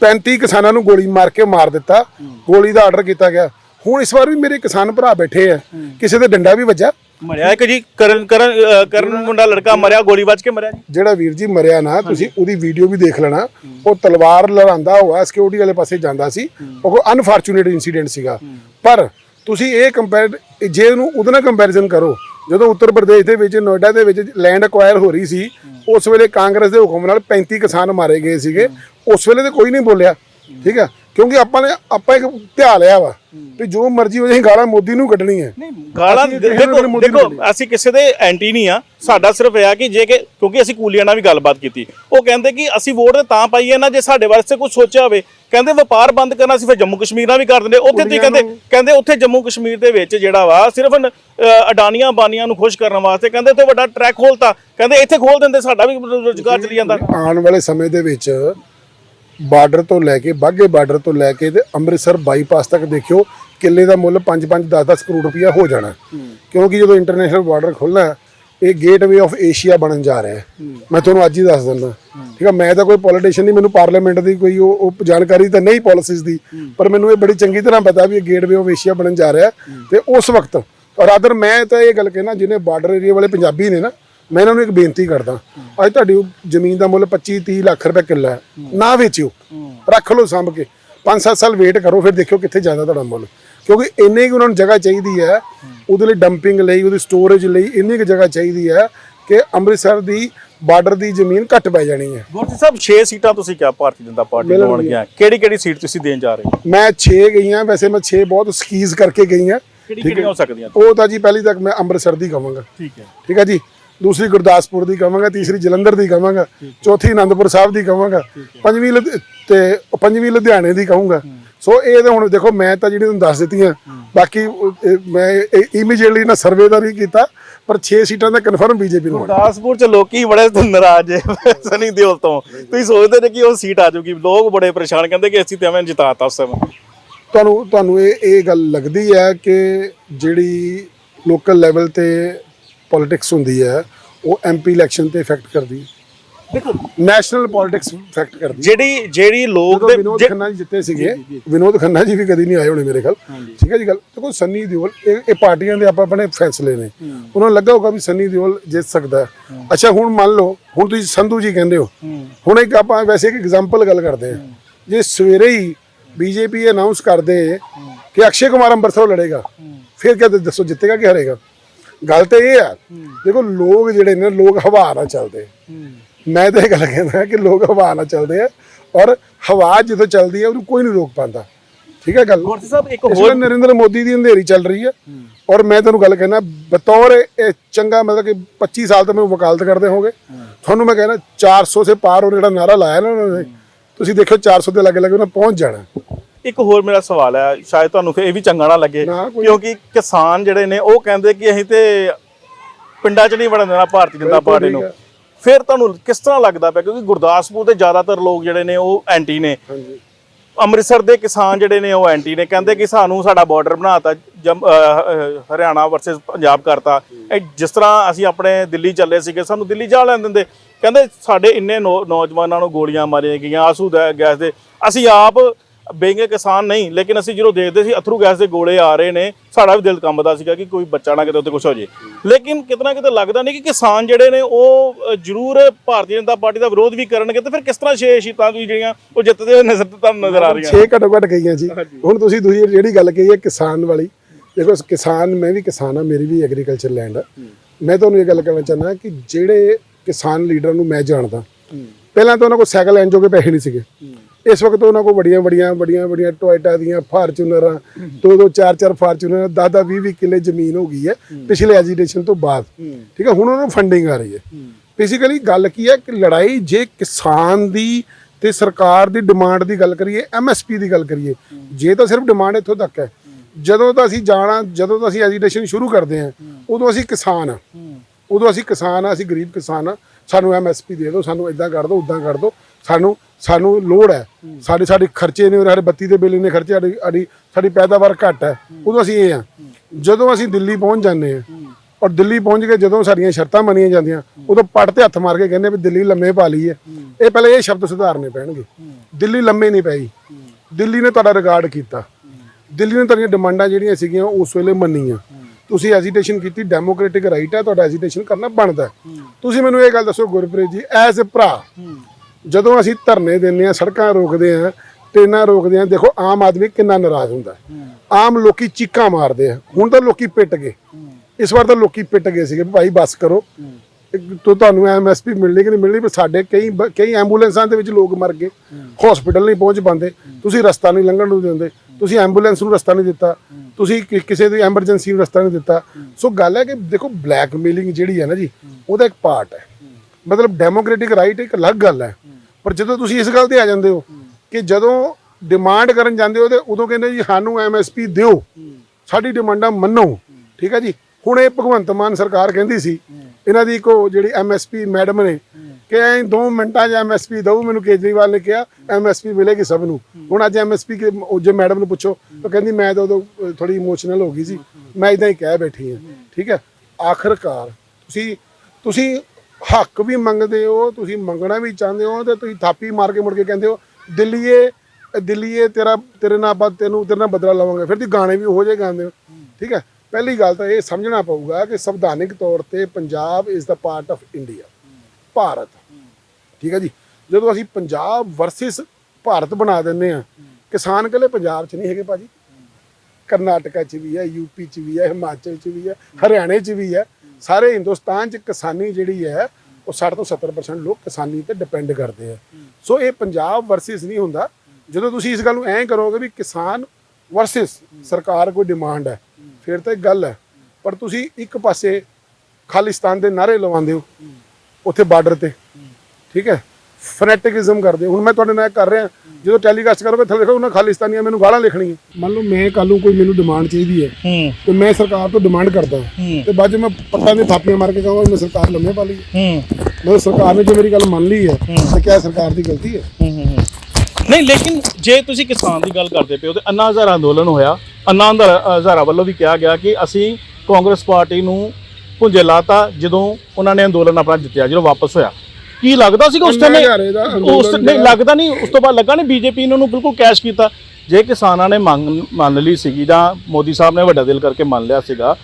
35 ਕਿਸਾਨਾਂ ਨੂੰ ਗੋਲੀ ਮਾਰ ਕੇ ਮਾਰ ਦਿੱਤਾ ਗੋਲੀ ਦਾ ਆਰਡਰ ਕੀਤਾ ਗਿਆ। ਹੁਣ ਇਸ ਵਾਰ ਵੀ ਮੇਰੇ ਕਿਸਾਨ ਭਰਾ ਬੈਠੇ ਆ। ਕਿਸੇ ਦੇ ਡੰਡਾ ਵੀ ਵੱਜਾ ਮਰਿਆ ਇੱਕ ਜੀ ਕਰਨ ਕਰਨ ਅ, ਕਰਨ ਮੁੰਡਾ ਲੜਕਾ ਮਰਿਆ ਗੋਲੀ ਵੱਜ ਕੇ ਮਰਿਆ ਜੀ? ਜਿਹੜਾ ਵੀਰ ਜੀ ਮਰਿਆ ਨਾ ਤੁਸੀਂ ਉਹਦੀ ਵੀਡੀਓ ਵੀ ਦੇਖ ਲੈਣਾ। ਉਹ ਤਲਵਾਰ ਲੜਾਉਂਦਾ ਹੋਇਆ ਸਿਕਿਉਰਿਟੀ ਵਾਲੇ ਪਾਸੇ ਜਾਂਦਾ ਸੀ। ਉਹ ਅਨਫੋਰਚੂਨੇਟ ਇਨਸੀਡੈਂਟ ਸੀਗਾ। ਪਰ ਤੁਸੀਂ ਇਹ ਕੰਪੇਅਰ ਜੇ ਉਹਨੂੰ ਉਹਦੇ ਨਾਲ ਕੰਪੈਰੀਜ਼ਨ ਕਰੋ ਜਦੋਂ ਉੱਤਰ ਪ੍ਰਦੇਸ਼ ਦੇ ਵਿੱਚ ਨੋਇਡਾ ਦੇ ਵਿੱਚ ਲੈਂਡ ਅਕਵਾਇਰ ਹੋ ਰਹੀ ਸੀ ਉਸ ਵੇਲੇ ਕਾਂਗਰਸ ਦੇ ਹੁਕਮ ਨਾਲ 35 ਕਿਸਾਨ ਮਾਰੇ ਗਏ ਸੀਗੇ। ਉਸ ਵੇਲੇ ਤੇ ਕੋਈ ਨਹੀਂ ਬੋਲਿਆ। ਠੀਕ ਹੈ ਕਿਉਂਕਿ ਆਪਾਂ ਨੇ ਆਪਾਂ ਇੱਕ ਧਿਆ ਲਿਆ ਵਾ ਵੀ ਜੋ ਮਰਜ਼ੀ ਹੋ ਜਾਏ ਗਾਲਾਂ ਮੋਦੀ ਨੂੰ ਕੱਢਣੀ ਹੈ। ਗਾਲਾਂ ਦੇਖੋ ਦੇਖੋ ਅਸੀਂ ਕਿਸੇ ਦੇ ਐਂਟੀ ਨਹੀਂ ਆ। ਸਾਡਾ ਸਿਰਫ ਇਹ ਆ ਕਿ ਜੇ ਕਿ ਕਿਉਂਕਿ ਅਸੀਂ ਕੂਲੀਆਂ ਨਾਲ ਵੀ ਗੱਲਬਾਤ ਕੀਤੀ। ਉਹ ਕਹਿੰਦੇ ਕਿ ਅਸੀਂ ਵੋਟ ਤੇ ਤਾਂ ਪਾਈਏ ਨਾ ਜੇ ਸਾਡੇ ਵਾਸਤੇ ਕੁਝ ਸੋਚਿਆ ਹੋਵੇ। ਕਹਿੰਦੇ ਵਪਾਰ ਬੰਦ ਕਰਨਾ ਸੀ ਫਿਰ ਜੰਮੂ ਕਸ਼ਮੀਰ ਨਾਲ ਵੀ ਕਰ ਦਿੰਦੇ। ਉੱਥੇ ਤੁਸੀਂ ਕਹਿੰਦੇ ਕਹਿੰਦੇ ਉੱਥੇ ਜੰਮੂ ਕਸ਼ਮੀਰ ਦੇ ਵਿੱਚ ਜਿਹੜਾ ਵਾ ਸਿਰਫ ਅਡਾਨੀਆਂ ਬਾਨੀਆਂ ਨੂੰ ਖੁਸ਼ ਕਰਨ ਵਾਸਤੇ ਕਹਿੰਦੇ ਉੱਥੇ ਵੱਡਾ ਟਰੈਕ ਖੋਲਤਾ। ਕਹਿੰਦੇ ਇੱਥੇ ਖੋਲ ਦਿੰਦੇ ਸਾਡਾ ਵੀ ਰੋਜ਼ਗਾਰ ਚਲੀ ਜਾਂਦਾ। ਆਉਣ ਵਾਲੇ ਸਮੇਂ ਦੇ ਵਿੱਚ ਬਾਰਡਰ ਤੋਂ ਲੈ ਕੇ ਬਾਗੇ ਬਾਰਡਰ ਤੋਂ ਲੈ ਕੇ ਤੇ ਅੰਮ੍ਰਿਤਸਰ ਬਾਈਪਾਸ ਤੱਕ ਦੇਖਿਓ, ਕਿੱਲੇ ਦਾ ਮੁੱਲ 5-5 10-10 ਕਰੋੜ ਰੁਪਇਆ ਹੋ ਜਾਣਾ। ਕਿਉਂਕਿ ਜਦੋਂ ਇੰਟਰਨੈਸ਼ਨਲ ਬਾਰਡਰ ਖੁੱਲਣਾ ਇਹ ਗੇਟਵੇ ਆਫ ਏਸ਼ੀਆ ਬਣਨ ਜਾ ਰਿਹਾ ਮੈਂ ਤੁਹਾਨੂੰ ਅੱਜ ਹੀ ਦੱਸ ਦਿੰਦਾ। ਠੀਕ ਹੈ, ਮੈਂ ਤਾਂ ਕੋਈ ਪੋਲੀਟੀਸ਼ੀਅਨ ਨਹੀਂ, ਮੈਨੂੰ ਪਾਰਲੀਮੈਂਟ ਦੀ ਕੋਈ ਉਹ ਉਹ ਜਾਣਕਾਰੀ ਤਾਂ ਨਹੀਂ ਪਾਲਿਸੀਜ਼ ਦੀ। ਪਰ ਮੈਨੂੰ ਇਹ ਬੜੀ ਚੰਗੀ ਤਰ੍ਹਾਂ ਪਤਾ ਵੀ ਇਹ ਗੇਟਵੇ ਆਫ ਏਸ਼ੀਆ ਬਣਨ ਜਾ ਰਿਹਾ ਹੈ। ਤੇ ਉਸ ਵਕਤ ਔਰ ਆਦਰ ਮੈਂ ਤਾਂ ਇਹ ਗੱਲ ਕਹਿਣਾ ਜਿਹਨੇ ਬਾਰਡਰ ਏਰੀਆ ਵਾਲੇ ਪੰਜਾਬੀ ਨੇ ਨਾ ਮੈਂ ਇਹਨਾਂ ਨੂੰ ਇੱਕ ਬੇਨਤੀ ਕਰਦਾ ਅੱਜ ਤੁਹਾਡੀ ਜ਼ਮੀਨ ਦਾ ਮੁੱਲ 25 30 ਲੱਖ ਰੁਪਏ ਕਿੱਲਾ ਹੈ ਨਾ ਵੇਚਿਓ ਰੱਖ ਲਓ ਸੰਭ ਕੇ 5-7 ਸਾਲ ਵੇਟ ਕਰੋ ਫਿਰ ਦੇਖਿਓ ਕਿੱਥੇ ਜਾਂਦਾ ਤੁਹਾਡਾ ਮੁੱਲ। ਕਿਉਂਕਿ ਇੰਨੇ ਕਿ ਉਹਨਾਂ ਨੂੰ ਜਗ੍ਹਾ ਚਾਹੀਦੀ ਹੈ ਉਹਦੇ ਲਈ ਡੰਪਿੰਗ ਲਈ ਉਹਦੀ ਸਟੋਰੇਜ ਲਈ ਇੰਨੀ ਕਿ ਜਗ੍ਹਾ ਚਾਹੀਦੀ ਹੈ ਕਿ ਅੰਮ੍ਰਿਤਸਰ ਦੀ ਬਾਰਡਰ ਦੀ ਜ਼ਮੀਨ ਘੱਟ ਪੈ ਜਾਣੀ ਹੈ। ਗੁਰਜੀ ਸਾਹਿਬ 6 ਸੀਟਾਂ ਤੁਸੀਂ ਕਿਹਾ ਭਾਰਤੀ ਜਨਤਾ ਪਾਰਟੀ ਨੂੰ ਆਉਣਗੀਆਂ। ਕਿਹੜੀ ਕਿਹੜੀ ਸੀਟ ਤੁਸੀਂ ਦੇਣ ਜਾ ਰਹੇ ਹੋ? ਮੈਂ 6 ਗਈਆਂ ਵੈਸੇ ਮੈਂ 6 ਬਹੁਤ ਸਕੀਜ਼ ਕਰਕੇ ਗਈਆਂ। ਕਿਹੜੀ ਕਿਹੜੀ ਹੋ ਸਕਦੀਆਂ? ਉਹ ਤਾਂ ਜੀ ਪਹਿਲੀ ਤੱਕ ਮੈਂ ਅੰਮ੍ਰਿਤਸਰ ਦੀ ਕਵਾਂਗਾ। ਠੀਕ ਹੈ। ਠੀਕ ਹੈ ਜੀ? ਦੂਸਰੀ ਗੁਰਦਾਸਪੁਰ ਦੀ ਕਵਾਂਗਾ ਤੀਸਰੀ ਜਲੰਧਰ ਦੀ ਕਵਾਂਗਾ ਚੌਥੀ ਆਨੰਦਪੁਰ ਸਾਹਿਬ ਦੀ ਕਵਾਂਗਾ ਪੰਜਵੀਂ ਤੇ ਪੰਜਵੀਂ ਲੁਧਿਆਣੇ ਦੀ ਕਹੂੰਗਾ। ਸੋ ਇਹ ਤਾਂ ਹੁਣ ਦੇਖੋ ਮੈਂ ਤਾਂ ਜਿਹੜੀ ਤੁਹਾਨੂੰ ਦੱਸ ਦਿੱਤੀਆਂ ਬਾਕੀ ਮੈਂ ਇਮੀਡੀਏਟਲੀ ਨਾ ਸਰਵੇ ਦਾ ਨਹੀਂ ਕੀਤਾ ਪਰ 6 ਸੀਟਾਂ ਦਾ ਕਨਫਰਮ ਬੀਜੇਪੀ ਨੂੰ। ਗੁਰਦਾਸਪੁਰ ਚ ਲੋਕੀ ਬੜੇ ਨਾਰਾਜ਼ ਹੈ ਸਨੀ ਦਿਓਲ ਤੋਂ ਤੁਸੀਂ ਸੋਚਦੇ ਨੇ ਕਿ ਉਹ ਸੀਟ ਆ ਜਾਊਗੀ। ਲੋਕ ਬੜੇ ਪਰੇਸ਼ਾਨ ਕਹਿੰਦੇ ਕਿ ਅਸੀਂ ਤੇ ਐਵੇਂ ਜਿਤਾਤਾ ਉਸ ਸਮੇਂ ਤੁਹਾਨੂੰ ਤੁਹਾਨੂੰ ਇਹ ਇਹ ਗੱਲ ਲੱਗਦੀ ਹੈ ਕਿ ਜਿਹੜੀ ਲੋਕਲ ਲੈਵਲ ਤੇ ਪੋਲਿਟਿਕਸ ਹੁੰਦੀ ਹੈ ਉਹ ਐਮਪੀ ਇਲੈਕਸ਼ਨ ਤੇ ਇਫੈਕਟ ਕਰਦੀ ਹੈ। ਦੇਖੋ ਨੈਸ਼ਨਲ ਪੋਲਿਟਿਕਸ ਇਫੈਕਟ ਕਰਦੀ ਜਿਹੜੀ ਜਿਹੜੀ ਲੋਕ ਦੇ ਵਿਨੋਦ ਖੰਨਾ ਜੀ ਜਿੱਤੇ ਸੀਗੇ ਵਿਨੋਦ ਖੰਨਾ ਜੀ ਵੀ ਕਦੀ ਨਹੀਂ ਆਏ ਹੋਣੇ ਮੇਰੇ ਖਿਆਲ। ਠੀਕ ਹੈ ਜੀ ਗੱਲ? ਦੇਖੋ ਸੰਨੀ ਦਿਓਲ ਇਹ ਇਹ ਪਾਰਟੀਆਂ ਦੇ ਆਪਾਂ ਆਪਣੇ ਫੈਸਲੇ ਨੇ। ਉਹਨਾਂ ਨੂੰ ਲੱਗਾ ਹੋਊਗਾ ਵੀ ਸੰਨੀ ਦਿਓਲ ਜਿੱਤ ਸਕਦਾ ਹੈ। ਅੱਛਾ ਹੁਣ ਮੰਨ ਲਓ ਹੁਣ ਤੁਸੀਂ ਸੰਧੂ ਜੀ ਕਹਿੰਦੇ ਹੋ। ਹੁਣ ਇੱਕ ਆਪਾਂ ਵੈਸੇ ਇੱਕ ਐਗਜ਼ਾਮਪਲ ਗੱਲ ਕਰਦੇ ਹਾਂ। ਜੇ ਸਵੇਰੇ ਹੀ ਬੀਜੇਪੀ ਅਨਾਉਂਸ ਕਰਦੇ ਕਿ ਅਕਸ਼ੇ ਕੁਮਾਰ ਅੰਮ੍ਰਿਤਸਰੋਂ ਲੜੇਗਾ ਫਿਰ ਕਿਆ ਦੱਸੋ ਜਿੱਤੇਗਾ ਕਿ ਹਾਰੇਗਾ? ਗੱਲ ਤੇ ਇਹ ਆ ਦੇਖੋ ਲੋਕ ਜਿਹੜੇ ਨੇ ਲੋਕ ਹਵਾ ਨਾਲ ਚੱਲਦੇ ਮੈਂ ਤਾਂ ਇਹ ਗੱਲ ਕਹਿੰਦਾ ਕਿ ਲੋਕ ਹਵਾ ਨਾਲ ਚੱਲਦੇ ਆ ਔਰ ਹਵਾ ਜਦੋਂ ਚੱਲਦੀ ਹੈ ਉਹਨੂੰ ਕੋਈ ਨਹੀਂ ਰੋਕ ਪਾਉਂਦਾ। ਠੀਕ ਹੈ ਗੱਲ? ਗੁਰਜੀ ਸਾਹਿਬ ਇੱਕ ਹੋਰ ਨਰਿੰਦਰ ਮੋਦੀ ਦੀ ਅੰਧੇਰੀ ਚੱਲ ਰਹੀ ਹੈ। ਔਰ ਮੈਂ ਤੁਹਾਨੂੰ ਗੱਲ ਕਹਿਣਾ ਬਤੌਰ ਇਹ ਚੰਗਾ ਮਤਲਬ ਕਿ 25 ਸਾਲ ਤੋਂ ਮੈਨੂੰ ਵਕਾਲਤ ਕਰਦੇ ਹੋਗੇ। ਤੁਹਾਨੂੰ ਮੈਂ ਕਹਿਣਾ 400 ਸੇ ਪਾਰ ਉਹ ਜਿਹੜਾ ਨਾਰਾ ਲਾਇਆ ਨਾ ਉਹਨਾਂ ਨੇ ਤੁਸੀਂ ਦੇਖੋ 400 ਦੇ ਲੱਗੇ ਲੱਗੇ ਉਹਨਾਂ ਪਹੁੰਚ ਜਾਣਾ। ਇੱਕ ਹੋਰ ਮੇਰਾ ਸਵਾਲ ਹੈ ਸ਼ਾਇਦ ਤੁਹਾਨੂੰ ਫਿਰ ਇਹ ਵੀ ਚੰਗਾ ਨਾ ਲੱਗੇ ਨਾ, ਕੋਈ- ਕਿਉਂਕਿ ਕਿਸਾਨ ਜਿਹੜੇ ਨੇ ਉਹ ਕਹਿੰਦੇ ਕਿ ਅਸੀਂ ਤੇ ਪਿੰਡਾਂ 'ਚ ਨਹੀਂ ਵੜਨ ਦੇਣਾ ਭਾਰਤੀ ਜਨਤਾ ਬਿਲਕੁਲ ਪਾਰਟੀ ਠੀਕ ਨੂੰ। ਹੈ। ਫਿਰ ਤੁਹਾਨੂੰ ਕਿਸ ਤਰ੍ਹਾਂ ਲੱਗਦਾ ਪਿਆ? ਕਿਉਂਕਿ ਗੁਰਦਾਸਪੁਰ ਦੇ ਜ਼ਿਆਦਾਤਰ ਲੋਕ ਜਿਹੜੇ ਨੇ ਉਹ ਐਂਟੀ ਨੇ। ਹਾਂਜੀ। ਅੰਮ੍ਰਿਤਸਰ ਦੇ ਕਿਸਾਨ ਜਿਹੜੇ ਨੇ ਉਹ ਐਂਟੀ ਨੇ। ਕਹਿੰਦੇ ਕਿ ਸਾਨੂੰ ਸਾਡਾ ਬਾਰਡਰ ਬਣਾਤਾ ਜੰਮ- ਅਹ, ਅਹ, ਹਰਿਆਣਾ ਵਰਸਸ ਪੰਜਾਬ ਕਰਤਾ। ਇਹ ਜਿਸ ਤਰ੍ਹਾਂ ਅਸੀਂ ਆਪਣੇ ਦਿੱਲੀ ਚੱਲੇ ਸੀਗੇ ਸਾਨੂੰ ਦਿੱਲੀ ਜਾ ਲੈਣ ਦਿੰਦੇ। ਕਹਿੰਦੇ ਸਾਡੇ ਇੰਨੇ ਨੌ- ਨੌਜਵਾਨਾਂ ਨੂੰ ਗੋਲੀਆਂ ਮਾਰੀਆਂ ਗਈਆਂ ਆਸੂ ਦਾ ਗੈਸ ਦੇ। ਅਸੀਂ ਆਪ ਬੇਂਗੇ ਕਿਸਾਨ ਨਹੀਂ ਲੇਕਿਨ ਅਸੀਂ ਜਦੋਂ ਦੇਖਦੇ ਸੀ ਅਥਰੂ ਗੈਸ ਦੇ ਗੋਲੇ ਆ ਰਹੇ ਨੇ ਸਾਡਾ ਵੀ ਦਿਲ ਕੰਬਦਾ ਸੀਗਾ ਕਿ ਕੋਈ ਬੱਚਾ ਨਾ ਕਿਤੇ ਉੱਤੇ ਕੁਝ ਹੋ ਜੇ। ਲੇਕਿਨ ਕਿਤਨਾ ਕਿਤੇ ਲੱਗਦਾ ਨਹੀਂ ਕਿ ਕਿਸਾਨ ਜਿਹੜੇ ਨੇ ਉਹ ਜ਼ਰੂਰ ਭਾਰਤੀ ਜਨਤਾ ਪਾਰਟੀ ਦਾ ਵਿਰੋਧ ਵੀ ਕਰਨਗੇ ਤੇ ਫਿਰ ਕਿਸ ਤਰ੍ਹਾਂ ਛੇ ਸ਼ੀਤਾਂ ਵੀ ਜਿਹੜੀਆਂ ਉਹ ਜਿੱਤਦੇ ਹੋਏ ਨਜ਼ਰ ਤੁਹਾਨੂੰ ਨਜ਼ਰ ਆ ਰਹੀਆਂ 6 ਘੱਟੋ ਘੱਟ ਗਈਆਂ ਜੀ। ਹੁਣ ਤੁਸੀਂ ਤੁਸੀਂ ਜਿਹੜੀ ਗੱਲ ਕਹੀ ਹੈ ਕਿਸਾਨ ਵਾਲੀ ਦੇਖੋ ਕਿਸਾਨ ਮੈਂ ਵੀ ਕਿਸਾਨ ਆ ਮੇਰੀ ਵੀ ਐਗਰੀਕਲਚਰ ਲੈਂਡ ਆ। ਮੈਂ ਤੁਹਾਨੂੰ ਇਹ ਗੱਲ ਕਹਿਣਾ ਚਾਹੁੰਦਾ ਕਿ ਜਿਹੜੇ ਕਿਸਾਨ ਲੀਡਰਾਂ ਨੂੰ ਮੈਂ ਜਾਣਦਾ ਪਹਿਲਾਂ ਤਾਂ ਉਹਨਾਂ ਕੋਲ ਸਾਈਕਲ ਲੈਣ ਜੋਗੇ ਪੈਸੇ ਨਹੀਂ ਸੀਗੇ। ਇਸ ਵਕਤ ਉਹਨਾਂ ਕੋਲ ਵੱਡੀਆਂ ਵੱਡੀਆਂ ਵੱਡੀਆਂ ਵੱਡੀਆਂ ਟੋਇਟਾ ਦੀਆਂ ਫਾਰਚੂਨਰਾਂ ਦੋ ਦੋ ਚਾਰ ਚਾਰ ਫਾਰਚੂਨਰ 10 10 20 20 ਕਿੱਲੇ ਜ਼ਮੀਨ ਹੋ ਗਈ ਹੈ ਪਿਛਲੇ ਐਜੀਟੇਸ਼ਨ ਤੋਂ ਬਾਅਦ। ਠੀਕ ਹੈ, ਹੁਣ ਉਹਨਾਂ ਨੂੰ ਫੰਡਿੰਗ ਆ ਰਹੀ ਹੈ। ਬੇਸਿਕਲੀ ਗੱਲ ਕੀ ਹੈ ਕਿ ਲੜਾਈ ਜੇ ਕਿਸਾਨ ਦੀ ਤੇ ਸਰਕਾਰ ਦੀ ਡਿਮਾਂਡ ਦੀ ਗੱਲ ਕਰੀਏ ਐਮਐਸਪੀ ਦੀ ਗੱਲ ਕਰੀਏ, ਜੇ ਤਾਂ ਸਿਰਫ ਡਿਮਾਂਡ ਇੱਥੋਂ ਤੱਕ ਹੈ। ਜਦੋਂ ਤਾਂ ਅਸੀਂ ਜਾਣਾ, ਜਦੋਂ ਤਾਂ ਅਸੀਂ ਐਜੀਟੇਸ਼ਨ ਸ਼ੁਰੂ ਕਰਦੇ ਹਾਂ, ਉਦੋਂ ਅਸੀਂ ਕਿਸਾਨ ਆ ਉਦੋਂ ਅਸੀਂ ਕਿਸਾਨ ਆ ਅਸੀਂ ਗਰੀਬ ਕਿਸਾਨ ਆ ਸਾਨੂੰ ਐਮਐਸਪੀ ਦੇ ਦਿਓ, ਸਾਨੂੰ ਇਦਾਂ ਕਰ ਦਿਓ ਉਦਾਂ ਕਰ ਦਿਓ। ਸਾਨੂੰ ਸਾਨੂੰ ਲੋੜ ਹੈ। ਸਾਡੇ ਸਾਡੇ ਖਰਚੇ ਨੇ, ਸਾਡੇ ਬੱਤੀ ਦੇ ਬਿੱਲ ਨੇ ਖਰਚੇ, ਸਾਡੀ ਸਾਡੀ ਸਾਡੀ ਪੈਦਾਵਾਰ ਘੱਟ ਹੈ। ਉਦੋਂ ਅਸੀਂ ਇਹ ਆ ਜਦੋਂ ਅਸੀਂ ਦਿੱਲੀ ਪਹੁੰਚ ਜਾਂਦੇ ਆ ਔਰ ਦਿੱਲੀ ਪਹੁੰਚ ਕੇ ਜਦੋਂ ਸਾਡੀਆਂ ਸ਼ਰਤਾਂ ਮੰਨੀਆਂ ਜਾਂਦੀਆਂ, ਉਦੋਂ ਪੱਟ ਤੇ ਹੱਥ ਮਾਰ ਕੇ ਕਹਿੰਦੇ ਵੀ ਦਿੱਲੀ ਲੰਮੇ ਪਾ ਲਈਏ। ਇਹ ਪਹਿਲੇ ਇਹ ਸ਼ਬਦ ਸੁਧਾਰਨੇ ਪੈਣਗੇ। ਦਿੱਲੀ ਲੰਮੇ ਨਹੀਂ ਪਈ ਦਿੱਲੀ ਨੇ ਤੁਹਾਡਾ ਰਿਕਾਰਡ ਕੀਤਾ। ਦਿੱਲੀ ਨੇ ਤੁਹਾਡੀਆਂ ਡਿਮਾਂਡਾਂ ਜਿਹੜੀਆਂ ਸੀਗੀਆਂ ਉਸ ਵੇਲੇ ਮੰਨੀਆਂ। ਤੁਸੀਂ ਐਜੀਟੇਸ਼ਨ ਕੀਤੀ ਡੈਮੋਕ੍ਰੈਟਿਕ ਰਾਈਟ ਹੈ, ਤੁਹਾਡਾ ਐਜੀਟੇਸ਼ਨ ਕਰਨਾ ਬਣਦਾ ਤੁਸੀਂ ਮੈਨੂੰ ਇਹ ਗੱਲ ਦੱਸੋ, ਗੁਰਪ੍ਰੀਤ ਜੀ ਐਜ਼ ਅ ਭਰਾ ਜਦੋਂ ਅਸੀਂ ਧਰਨੇ ਦਿੰਦੇ ਆ ਸੜਕਾਂ ਰੋਕਦੇ ਆ ਟ੍ਰੇਨਾਂ ਰੋਕਦੇ ਆ ਦੇਖੋ ਆਮ ਆਦਮੀ ਕਿੰਨਾ ਨਾਰਾਜ਼ ਹੁੰਦਾ। ਆਮ ਲੋਕੀ ਚੀਕਾਂ ਮਾਰਦੇ ਆ। ਹੁਣ ਤਾਂ ਲੋਕੀ ਪਿੱਟ ਗਏ। ਇਸ ਵਾਰ ਤਾਂ ਲੋਕੀ ਪਿੱਟ ਗਏ ਸੀਗੇ, ਭਾਈ ਬੱਸ ਕਰੋ। ਇੱਕ ਤੋਂ ਤੁਹਾਨੂੰ ਐਮਐਸਪੀ ਮਿਲਣੀ ਕਿ ਨਹੀਂ ਮਿਲਣੀ, ਪਰ ਸਾਡੇ ਕਈ ਬ- ਕਈ ਐਂਬੂਲੈਂਸਾਂ ਦੇ ਵਿੱਚ ਲੋਕ ਮਰ ਗਏ। ਹਸਪੀਟਲ ਨਹੀਂ ਪਹੁੰਚ ਪਾਉਂਦੇ। ਤੁਸੀਂ ਰਸਤਾ ਨਹੀਂ ਲੰਘਣ ਨੂੰ ਦਿੰਦੇ। ਤੁਸੀਂ ਐਂਬੂਲੈਂਸ ਨੂੰ ਰਸਤਾ ਨਹੀਂ ਦਿੱਤਾ। ਤੁਸੀਂ ਕਿਸੇ ਦੀ ਐਮਰਜੈਂਸੀ ਨੂੰ ਰਸਤਾ ਨਹੀਂ ਦਿੱਤਾ। ਸੋ ਗੱਲ ਹੈ ਕਿ ਦੇਖੋ, ਬਲੈਕਮੇਲਿੰਗ ਜਿਹੜੀ ਹੈ ਨਾ ਜੀ, ਉਹਦਾ ਇੱਕ ਪਾਰਟ ਹੈ। ਮਤਲਬ ਡੈਮੋਕ੍ਰੈਟਿਕ ਰਾਈਟ ਇੱਕ ਅਲੱਗ ਗੱਲ ਹੈ। ਪਰ ਜਦੋਂ ਤੁਸੀਂ ਇਸ ਗੱਲ ਤੇ ਆ ਜਾਂਦੇ ਹੋ ਕਿ ਜਦੋਂ ਡਿਮਾਂਡ ਕਰਨ ਜਾਂਦੇ ਹੋ ਤੇ ਉਦੋਂ ਕਹਿੰਦੇ ਜੀ ਸਾਨੂੰ ਐਮਐਸਪੀ ਦਿਓ। ਸਾਡੀ ਡਿਮਾਂਡਾਂ ਮੰਨੋ। ਠੀਕ ਹੈ ਜੀ? ਹੁਣ ਇਹ ਭਗਵੰਤ ਮਾਨ ਸਰਕਾਰ ਕਹਿੰਦੀ ਸੀ ਇਹਨਾਂ ਦੀ ਕੋ ਜਿਹੜੀ ਐਮਐਸਪੀ ਮੈਡਮ ਨੇ ਕਿ ਐਂ 2 ਮਿੰਟਾਂ 'ਚ ਐਮਐਸਪੀ ਦਊ ਮੈਨੂੰ ਕੇਜਰੀਵਾਲ ਨੇ ਕਿਹਾ ਐਮਐਸਪੀ ਮਿਲੇਗੀ ਸਭ ਨੂੰ। ਹੁਣ ਅੱਜ ਐਮਐਸਪੀ ਕੇ ਉਹ ਜੇ ਮੈਡਮ ਨੂੰ ਪੁੱਛੋ ਤਾਂ ਕਹਿੰਦੀ ਮੈਂ ਤਾਂ ਉਦੋਂ ਥੋੜੀ ਇਮੋਸ਼ਨਲ ਹੋ ਗਈ ਸੀ। ਮੈਂ ਇਦਾਂ ਹੀ ਕਹਿ ਬੈਠੀ ਹਾਂ। ਠੀਕ ਹੈ? ਆਖਰਕਾਰ ਤੁਸੀਂ ਤੁਸੀਂ ਹੱਕ ਵੀ ਮੰਗਦੇ ਹੋ, ਤੁਸੀਂ ਮੰਗਣਾ ਵੀ ਚਾਹੁੰਦੇ ਹੋ ਤੇ ਤੁਸੀਂ ਥਾਪੀ ਮਾਰ ਕੇ ਮੁੜ ਕੇ ਕਹਿੰਦੇ ਹੋ, ਦਿੱਲੀਏ ਦਿੱਲੀਏ ਤੇਰਾ, ਤੇਰੇ ਨਾਲ ਆਪਾਂ ਤੈਨੂੰ, ਤੇਰੇ ਨਾਲ ਬਦਲਾ ਲਵਾਂਗੇ। ਫਿਰ ਤੁਸੀਂ ਗਾਣੇ ਵੀ ਉਹੋ ਜਿਹੇ ਗਾਉਂਦੇ ਹੋ। ਠੀਕ ਹੈ? ਪਹਿਲੀ ਗੱਲ ਤਾਂ ਇਹ ਸਮਝਣਾ ਪਊਗਾ ਕਿ ਸੰਵਿਧਾਨਿਕ ਤੌਰ ਤੇ Punjab is the part of India Bharat. ਠੀਕ ਹੈ ਜੀ? ਜਦੋਂ ਅਸੀਂ ਪੰਜਾਬ ਵਰਸਸ ਭਾਰਤ ਬਣਾ ਦਿੰਦੇ ਆ ਕਿਸਾਨ ਕੱਲੇ ਪੰਜਾਬ 'ਚ ਨਹੀਂ ਹੈਗੇ ਭਾਜੀ। ਕਰਨਾਟਕਾ 'ਚ ਵੀ ਹੈ ਯੂਪੀ 'ਚ ਵੀ ਹੈ, ਹਿਮਾਚਲ 'ਚ ਵੀ ਹੈ, ਹਰਿਆਣੇ 'ਚ ਵੀ ਹੈ। ਸਾਰੇ ਹਿੰਦੁਸਤਾਨ 'ਚ ਕਿਸਾਨੀ ਜਿਹੜੀ ਹੈ, ਉਹ 60 ਤੋਂ 70% ਲੋਕ ਕਿਸਾਨੀ ਤੇ ਡਿਪੈਂਡ ਕਰਦੇ ਆ। ਸੋ ਇਹ ਪੰਜਾਬ ਵਰਸਸ ਨਹੀਂ ਹੁੰਦਾ। ਜਦੋਂ ਤੁਸੀਂ ਇਸ ਗੱਲ ਨੂੰ ਐਂ ਕਰੋਗੇ ਵੀ ਕਿਸਾਨ ਵਰਸਸ ਸਰਕਾਰ ਕੋਈ ਡਿਮਾਂਡ ਹੈ, ਫਿਰ ਤਾਂ ਇੱਕ ਗੱਲ ਹੈ। ਪਰ ਤੁਸੀਂ ਇੱਕ ਪਾਸੇ ਖਾਲਿਸਤਾਨ ਦੇ ਨਾਰੇ ਲਵਾਉਂਦੇ ਹੋ, ਉੱਥੇ ਬਾਰਡਰ ਤੇ। ਠੀਕ ਹੈ? ਫਨੈਟਿਕਿਜ਼ਮ ਕਰਦੇ ਹੋ। ਹੁਣ ਮੈਂ ਤੁਹਾਡੇ ਨਾਲ ਕਰ ਰਿਹਾ ਜਦੋਂ ਟੈਲੀਕਾਸਟ ਕਰੋਗੇ ਥੱਲੇ ਦੇਖੋ ਉਹਨਾਂ ਖਾਲਿਸਤਾਨੀਆਂ ਮੈਨੂੰ ਗਾਲਾਂ ਲਿਖਣੀਆਂ ਮੰਨ ਲਓ ਮੈਂ ਕੱਲ ਨੂੰ ਕੋਈ ਮੈਨੂੰ ਡਿਮਾਂਡ ਚਾਹੀਦੀ ਹੈ ਹੂੰ। ਤੇ ਮੈਂ ਸਰਕਾਰ ਤੋਂ ਡਿਮਾਂਡ ਕਰਦਾ ਹੂੰ। ਤੇ ਬਾਅਦ ਮੈਂ ਪੱਟਾਂ ਦੇ ਥਾਪੀਆਂ ਮਾਰ ਕੇ ਕਹਾਂਗਾ ਮੈਂ ਸਰਕਾਰ ਲੰਮੇ ਪਾ ਲਈ ਹੂੰ। ਮਤਲਬ ਸਰਕਾਰ ਨੇ ਜੇ ਮੇਰੀ ਗੱਲ ਮੰਨ ਲਈ ਹੈ ਤੇ ਕਿਆ ਸਰਕਾਰ ਦੀ ਗਲਤੀ ਹੈ? ਨਹੀਂ ਲੇਕਿਨ ਜੇ ਤੁਸੀਂ ਕਿਸਾਨ ਦੀ ਗੱਲ ਕਰਦੇ ਪਏ ਹੋ ਤੇ ਅੰਨਾ ਹਜ਼ਾਰਾ ਅੰਦੋਲਨ ਹੋਇਆ। ਅੰਨਾ ਹਜ਼ਾਰਾ ਹਜ਼ਾਰਾ ਵੱਲੋਂ ਵੀ ਕਿਹਾ ਗਿਆ ਕਿ ਅਸੀਂ ਕਾਂਗਰਸ ਪਾਰਟੀ ਨੂੰ ਪੁੰਜੇ ਲਾਤਾ ਜਦੋਂ ਉਹਨਾਂ ਨੇ ਅੰਦੋਲਨ ਆਪਣਾ ਜਿੱਤਿਆ ਜਦੋਂ ਵਾਪਸ ਹੋਇਆ। ਕੀ ਲੱਗਦਾ ਸੀਗਾ ਉਸ ਦਾ ਉਸ ਨਹੀਂ ਲੱਗਦਾ ਨਹੀਂ ਉਸ ਤੋਂ ਬਾਅਦ ਲੱਗਾ ਨਹੀਂ ਬੀਜੇਪੀ ਨੇ ਉਹਨੂੰ ਬਿਲਕੁਲ ਕੈਸ਼ ਕੀਤਾ। ਜੇ ਕਿਸਾਨਾਂ ਨੇ ਮੰਗ ਮੰਨ ਲਈ ਸੀਗੀ ਜਾਂ ਮੋਦੀ ਸਾਹਿਬ ਨੇ ਵੱਡਾ ਦਿਲ ਕਰਕੇ ਮੰਨ ਲਿਆ ਸੀਗਾ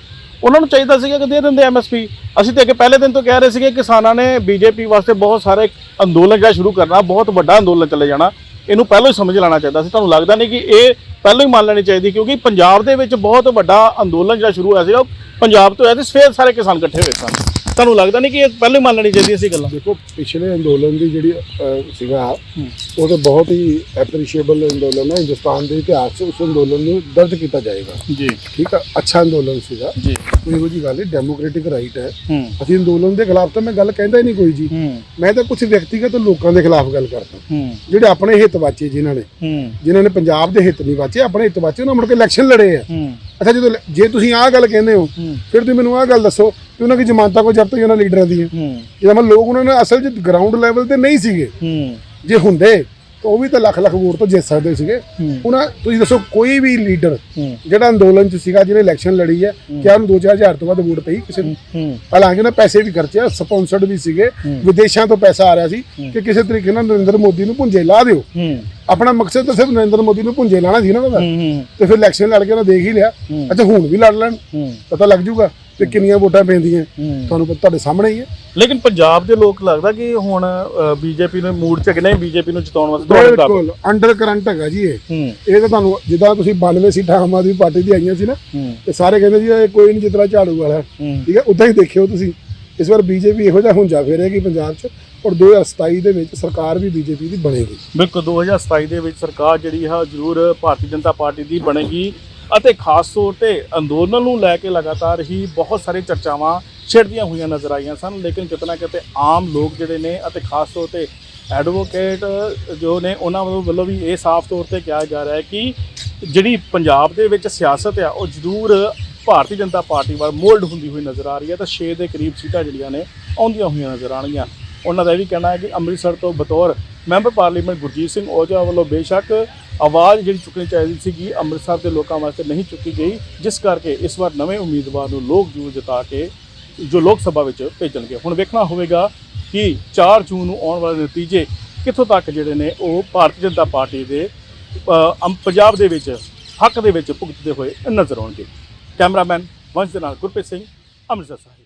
ਉਹਨਾਂ ਨੂੰ ਚਾਹੀਦਾ ਸੀਗਾ ਕਿ ਦੇ ਦਿੰਦੇ ਐਮਐਸਪੀ ਅਸੀਂ ਤੇ ਅੱਗੇ ਪਹਿਲੇ ਦਿਨ ਤੋਂ ਕਹਿ ਰਹੇ ਸੀਗੇ ਕਿਸਾਨਾਂ ਨੇ ਬੀਜੇਪੀ ਵਾਸਤੇ ਬਹੁਤ ਸਾਰੇ ਅੰਦੋਲਨ ਜਿਹੜਾ ਸ਼ੁਰੂ ਕਰਨਾ ਬਹੁਤ ਵੱਡਾ ਅੰਦੋਲਨ ਚੱਲੇ ਜਾਣਾ। ਇਹਨੂੰ ਪਹਿਲਾਂ ਹੀ ਸਮਝ ਲੈਣਾ ਚਾਹੀਦਾ ਸੀ। ਤੁਹਾਨੂੰ ਲੱਗਦਾ ਨਹੀਂ ਕਿ ਇਹ ਪਹਿਲਾਂ ਹੀ ਮੰਨ ਲੈਣੀ ਚਾਹੀਦੀ ਕਿਉਂਕਿ ਪੰਜਾਬ ਦੇ ਵਿੱਚ ਬਹੁਤ ਵੱਡਾ ਅੰਦੋਲਨ ਜਿਹੜਾ ਸ਼ੁਰੂ ਹੋਇਆ ਸੀਗਾ ਪੰਜਾਬ ਤੋਂ ਹੋਇਆ ਤੇ ਸਵੇਰ ਸਾਰੇ ਕਿਸਾਨ ਇਕੱਠੇ ਹੋਏ ਸਨ। ਤੁਹਾਨੂੰ ਲੱਗਦਾ ਨਹੀਂ ਕਿ ਇਹ ਪਹਿਲਾਂ ਹੀ ਮੰਨ ਲੈਣੀ ਚਾਹੀਦੀ ਸੀ ਗੱਲਾਂ? ਦੇਖੋ ਪਿਛਲੇ ਅੰਦੋਲਨ ਦੀ ਜਿਹੜੀ ਅਹ, ਸੀਗਾ ਉਹ ਤਾਂ ਬਹੁਤ ਹੀ ਐਪਰੀਸ਼ੀਏਬਲ ਅੰਦੋਲਨ ਹੈ। ਹਿੰਦੁਸਤਾਨ ਦੇ ਇਤਿਹਾਸ 'ਚ ਉਸ ਅੰਦੋਲਨ ਨੂੰ ਦਰਜ ਕੀਤਾ ਜਾਏਗਾ। ਜੀ। ਠੀਕ ਹੈ ਅੱਛਾ ਅੰਦੋਲਨ ਸੀਗਾ। ਜੀ। ਕੋਈ ਇਹੋ ਜੀ ਗੱਲ ਨਹੀਂ ਡੈਮੋਕ੍ਰੈਟਿਕ ਰਾਈਟ ਹੈ। ਹੂੰ। ਅਸੀਂ ਅੰਦੋਲਨ ਦੇ ਖਿਲਾਫ ਤਾਂ ਮੈਂ ਗੱਲ ਕਹਿੰਦਾ ਹੀ ਨਹੀਂ ਕੋਈ ਜੀ। ਹੂੰ। ਮੈਂ ਤਾਂ ਕੁਝ ਵਿਅਕਤੀਗਤ ਲੋਕਾਂ ਦੇ ਖਿਲਾਫ ਗੱਲ ਕਰਦਾ। ਹੂੰ। ਜਿਹੜੇ ਆਪਣੇ ਹਿੱਤ ਵਾਚੇ ਜਿਨ੍ਹਾਂ ਨੇ ਹੂੰ। ਜਿਨ੍ਹਾਂ ਨੇ ਪੰਜਾਬ ਦੇ ਹਿੱਤ ਨਹੀਂ ਵਾਚੇ ਆਪਣੇ ਹਿੱਤ ਵਾਚੇ ਉਹਨਾਂ ਮੁੜ ਕੇ ਇਲੈਕਸ਼ਨ ਲੜੇ ਆ। ਹੂੰ। ਅੱਛਾ ਜਦੋਂ ਲ- ਜੇ ਤੁਸੀਂ ਆਹ ਗੱਲ ਕਹਿੰਦੇ ਹੋ। ਫਿਰ ਤੁਸੀਂ ਮੈਨੂੰ ਆਹ ਗੱਲ ਦੱਸੋ ਕਿ ਉਹਨਾਂ ਦੀ ਜ਼ਮਾਨਤਾਂ ਕੋ ਜ਼ਬਤ ਹੋਈ ਉਹਨਾਂ ਲੀਡਰਾਂ ਦੀਆਂ। ਹੂੰ। ਜਿਹਦਾ ਮਤਲਬ ਲੋਕ ਉਹਨਾਂ ਨੇ ਅਸਲ 'ਚ ਗਰਾਊਂਡ ਲੈਵਲ ਤੇ ਨਹੀਂ ਸੀਗੇ। ਹੂੰ। ਜੇ ਹੁੰਦੇ ਤਾਂ ਉਹ ਵੀ ਤਾਂ ਲੱਖ ਲੱਖ ਵੋਟ ਤੋਂ ਜਿੱਤ ਸਕਦੇ ਸੀਗੇ। ਉਹਨਾਂ ਤੁਸੀਂ ਦੱਸੋ ਕੋਈ ਵੀ ਲੀਡਰ ਜਿਹੜਾ ਅੰਦੋਲਨ 'ਚ ਸੀਗਾ ਜਿਹਨੇ ਇਲੈਕਸ਼ਨ ਲੜੀ ਹੈ ਕਿਆ ਉਹਨੂੰ 2000 ਤੋਂ ਵੱਧ ਵੋਟ ਪਈ ਕਿਸੇ ਨੂੰ? ਹਾਲਾਂਕਿ ਉਹਨਾਂ ਪੈਸੇ ਵੀ ਖਰਚੇ ਸਪਾਂਸਰਡ ਵੀ ਸੀਗੇ। ਵਿਦੇਸ਼ਾਂ ਤੋਂ ਪੈਸਾ ਆ ਰਿਹਾ ਸੀ ਕਿ ਕਿਸੇ ਤਰੀਕੇ ਨਾਲ ਨਰਿੰਦਰ ਮੋਦੀ ਨੂੰ ਭੁੰਜੇ ਲਾ ਦਿਓ। ਆਪਣਾ ਮਕਸਦ ਤਾਂ ਸਿਰਫ ਨਰਿੰਦਰ ਮੋਦੀ ਨੂੰ ਭੁੰਜੇ ਲਾਣਾ ਸੀ ਨਾ ਉਹਨਾਂ ਦਾ। ਹੂੰ ਤੇ ਫਿਰ ਇਲੈਕਸ਼ਨ ਲੜ ਕੇ ਉਹਨਾਂ ਦੇਖ ਹੀ ਲਿਆ। ਅੱਛਾ ਹੁਣ ਵੀ ਲੜ ਲੈਣ। ਪਤਾ ਲੱਗ ਜੂਗਾ ਕਿ ਕਿੰਨੀਆਂ ਵੋਟਾਂ ਪੈਂਦੀਆਂ। ਤੁਹਾਨੂੰ ਪਤਾ ਤੁਹਾਡੇ ਸਾਹਮਣੇ ਹੀ ਹੈ ਲੇਕਿਨ ਪੰਜਾਬ ਦੇ ਲੋਕ ਲੱਗਦਾ ਕਿ ਹੁਣ ਬੀਜੇਪੀ ਨੂੰ ਮੂਡ ਚ ਕਿ ਨਹੀਂ ਬੀਜੇਪੀ ਨੂੰ ਜਿਤਾਉਣ ਵਾਸਤੇ। ਬਿਲਕੁਲ ਅੰਡਰ ਕਰੰਟ ਹੈਗਾ ਜੀ ਇਹ। ਇਹ ਤਾਂ ਤੁਹਾਨੂੰ ਜਿੱਦਾਂ ਤੁਸੀਂ 92 ਸੀਟਾਂ ਆਮ ਆਦਮੀ ਪਾਰਟੀ ਦੀ ਆਈਆਂ ਸੀ ਨਾ ਤੇ ਸਾਰੇ ਕਹਿੰਦੇ ਜੀ ਇਹ ਕੋਈ ਨਹੀਂ ਜਿੱਤਣਾ ਝਾੜੂ ਵਾਲਾ ਠੀਕ ਹੈ ਉਦਾਂ ਹੀ ਦੇਖਿਓ ਤੁਸੀਂ। ਇਸ ਵਾਰ ਬੀਜੇਪੀ ਇਹੋ ਜਿਹਾ ਹੁੰਜਾ ਫੇਰੇਗੀ ਪੰਜਾਬ 'ਚ ਔਰ 2027 ਦੇ ਵਿੱਚ ਸਰਕਾਰ ਵੀ ਬੀਜੇਪੀ ਦੀ ਬਣੇਗੀ। ਬਿਲਕੁਲ 2027 ਦੇ ਵਿੱਚ ਸਰਕਾਰ ਜਿਹੜੀ ਹੈ ਜ਼ਰੂਰ ਭਾਰਤੀ ਜਨਤਾ ਪਾਰਟੀ ਦੀ ਬਣੇਗੀ। ਅਤੇ ਖਾਸ ਤੌਰ ਤੇ ਅੰਦੋਲਨ ਨੂੰ ਲੈ ਕੇ ਲਗਾਤਾਰ ਹੀ ਬਹੁਤ ਸਾਰੇ ਚਰਚਾਵਾਂ ਛਿੜਦੀਆਂ ਹੋਈਆਂ ਨਜ਼ਰ ਆਈਆਂ ਸਨ, ਲੇਕਿਨ ਕਿਤੇ ਨਾ ਕਿਤੇ ਆਮ ਲੋਕ ਜਿਹੜੇ ਨੇ ਅਤੇ ਖਾਸ ਤੌਰ ਤੇ ਐਡਵੋਕੇਟ ਜੋ ਨੇ, ਉਹਨਾਂ ਵੱਲੋਂ ਵੱਲੋਂ ਵੀ ਇਹ ਸਾਫ਼ ਤੌਰ ਤੇ ਕਿਹਾ ਜਾ ਰਿਹਾ ਹੈ ਕਿ ਜਿਹੜੀ ਪੰਜਾਬ ਦੇ ਵਿੱਚ ਸਿਆਸਤ ਆ, ਉਹ ਜ਼ਰੂਰ ਭਾਰਤੀ ਜਨਤਾ ਪਾਰਟੀ ਵੱਲ ਮੋਲਡ ਹੁੰਦੀ ਹੋਈ ਨਜ਼ਰ ਆ ਰਹੀ ਹੈ ਤਾਂ 6 ਦੇ ਕਰੀਬ ਸੀਟਾਂ ਜਿਹੜੀਆਂ ਨੇ, ਆਉਂਦੀਆਂ ਹੋਈਆਂ ਨਜ਼ਰ ਆਉਣਗੀਆਂ। ਉਹਨਾਂ ਦਾ ਇਹ ਵੀ ਕਹਿਣਾ ਹੈ ਕਿ ਅੰਮ੍ਰਿਤਸਰ ਤੋਂ ਬਤੌਰ ਮੈਂਬਰ ਪਾਰਲੀਮੈਂਟ ਗੁਰਜੀਤ ਸਿੰਘ ਔਜਲਾ ਵੱਲੋਂ ਬੇਸ਼ੱਕ ਆਵਾਜ਼ ਜਿਹੜੀ ਚੁੱਕਣੀ ਚਾਹੀਦੀ ਸੀਗੀ ਅੰਮ੍ਰਿਤਸਰ ਦੇ ਲੋਕਾਂ ਵਾਸਤੇ ਨਹੀਂ ਚੁੱਕੀ ਗਈ, ਜਿਸ ਕਰਕੇ ਇਸ ਵਾਰ ਨਵੇਂ ਉਮੀਦਵਾਰ ਨੂੰ ਲੋਕ ਜੂਰ ਜਿਤਾ ਕੇ ਜੋ ਲੋਕ ਸਭਾ ਵਿੱਚ ਭੇਜਣਗੇ। ਹੁਣ ਵੇਖਣਾ ਹੋਵੇਗਾ ਕਿ 4 ਜੂਨ ਨੂੰ ਆਉਣ ਵਾਲੇ ਨਤੀਜੇ ਕਿੱਥੋਂ ਤੱਕ ਜਿਹੜੇ ਨੇ ਉਹ ਭਾਰਤੀ ਜਨਤਾ ਪਾਰਟੀ ਦੇ ਪੰਜਾਬ ਦੇ ਵਿੱਚ ਹੱਕ ਦੇ ਵਿੱਚ ਭੁਗਤਦੇ ਹੋਏ ਨਜ਼ਰ ਆਉਣਗੇ। ਕੈਮਰਾਮੈਨ ਵੰਸ਼ ਦੇ ਨਾਲ ਗੁਰਪ੍ਰੀਤ ਸਿੰਘ, ਅੰਮ੍ਰਿਤਸਰ ਸਾਹਿਬ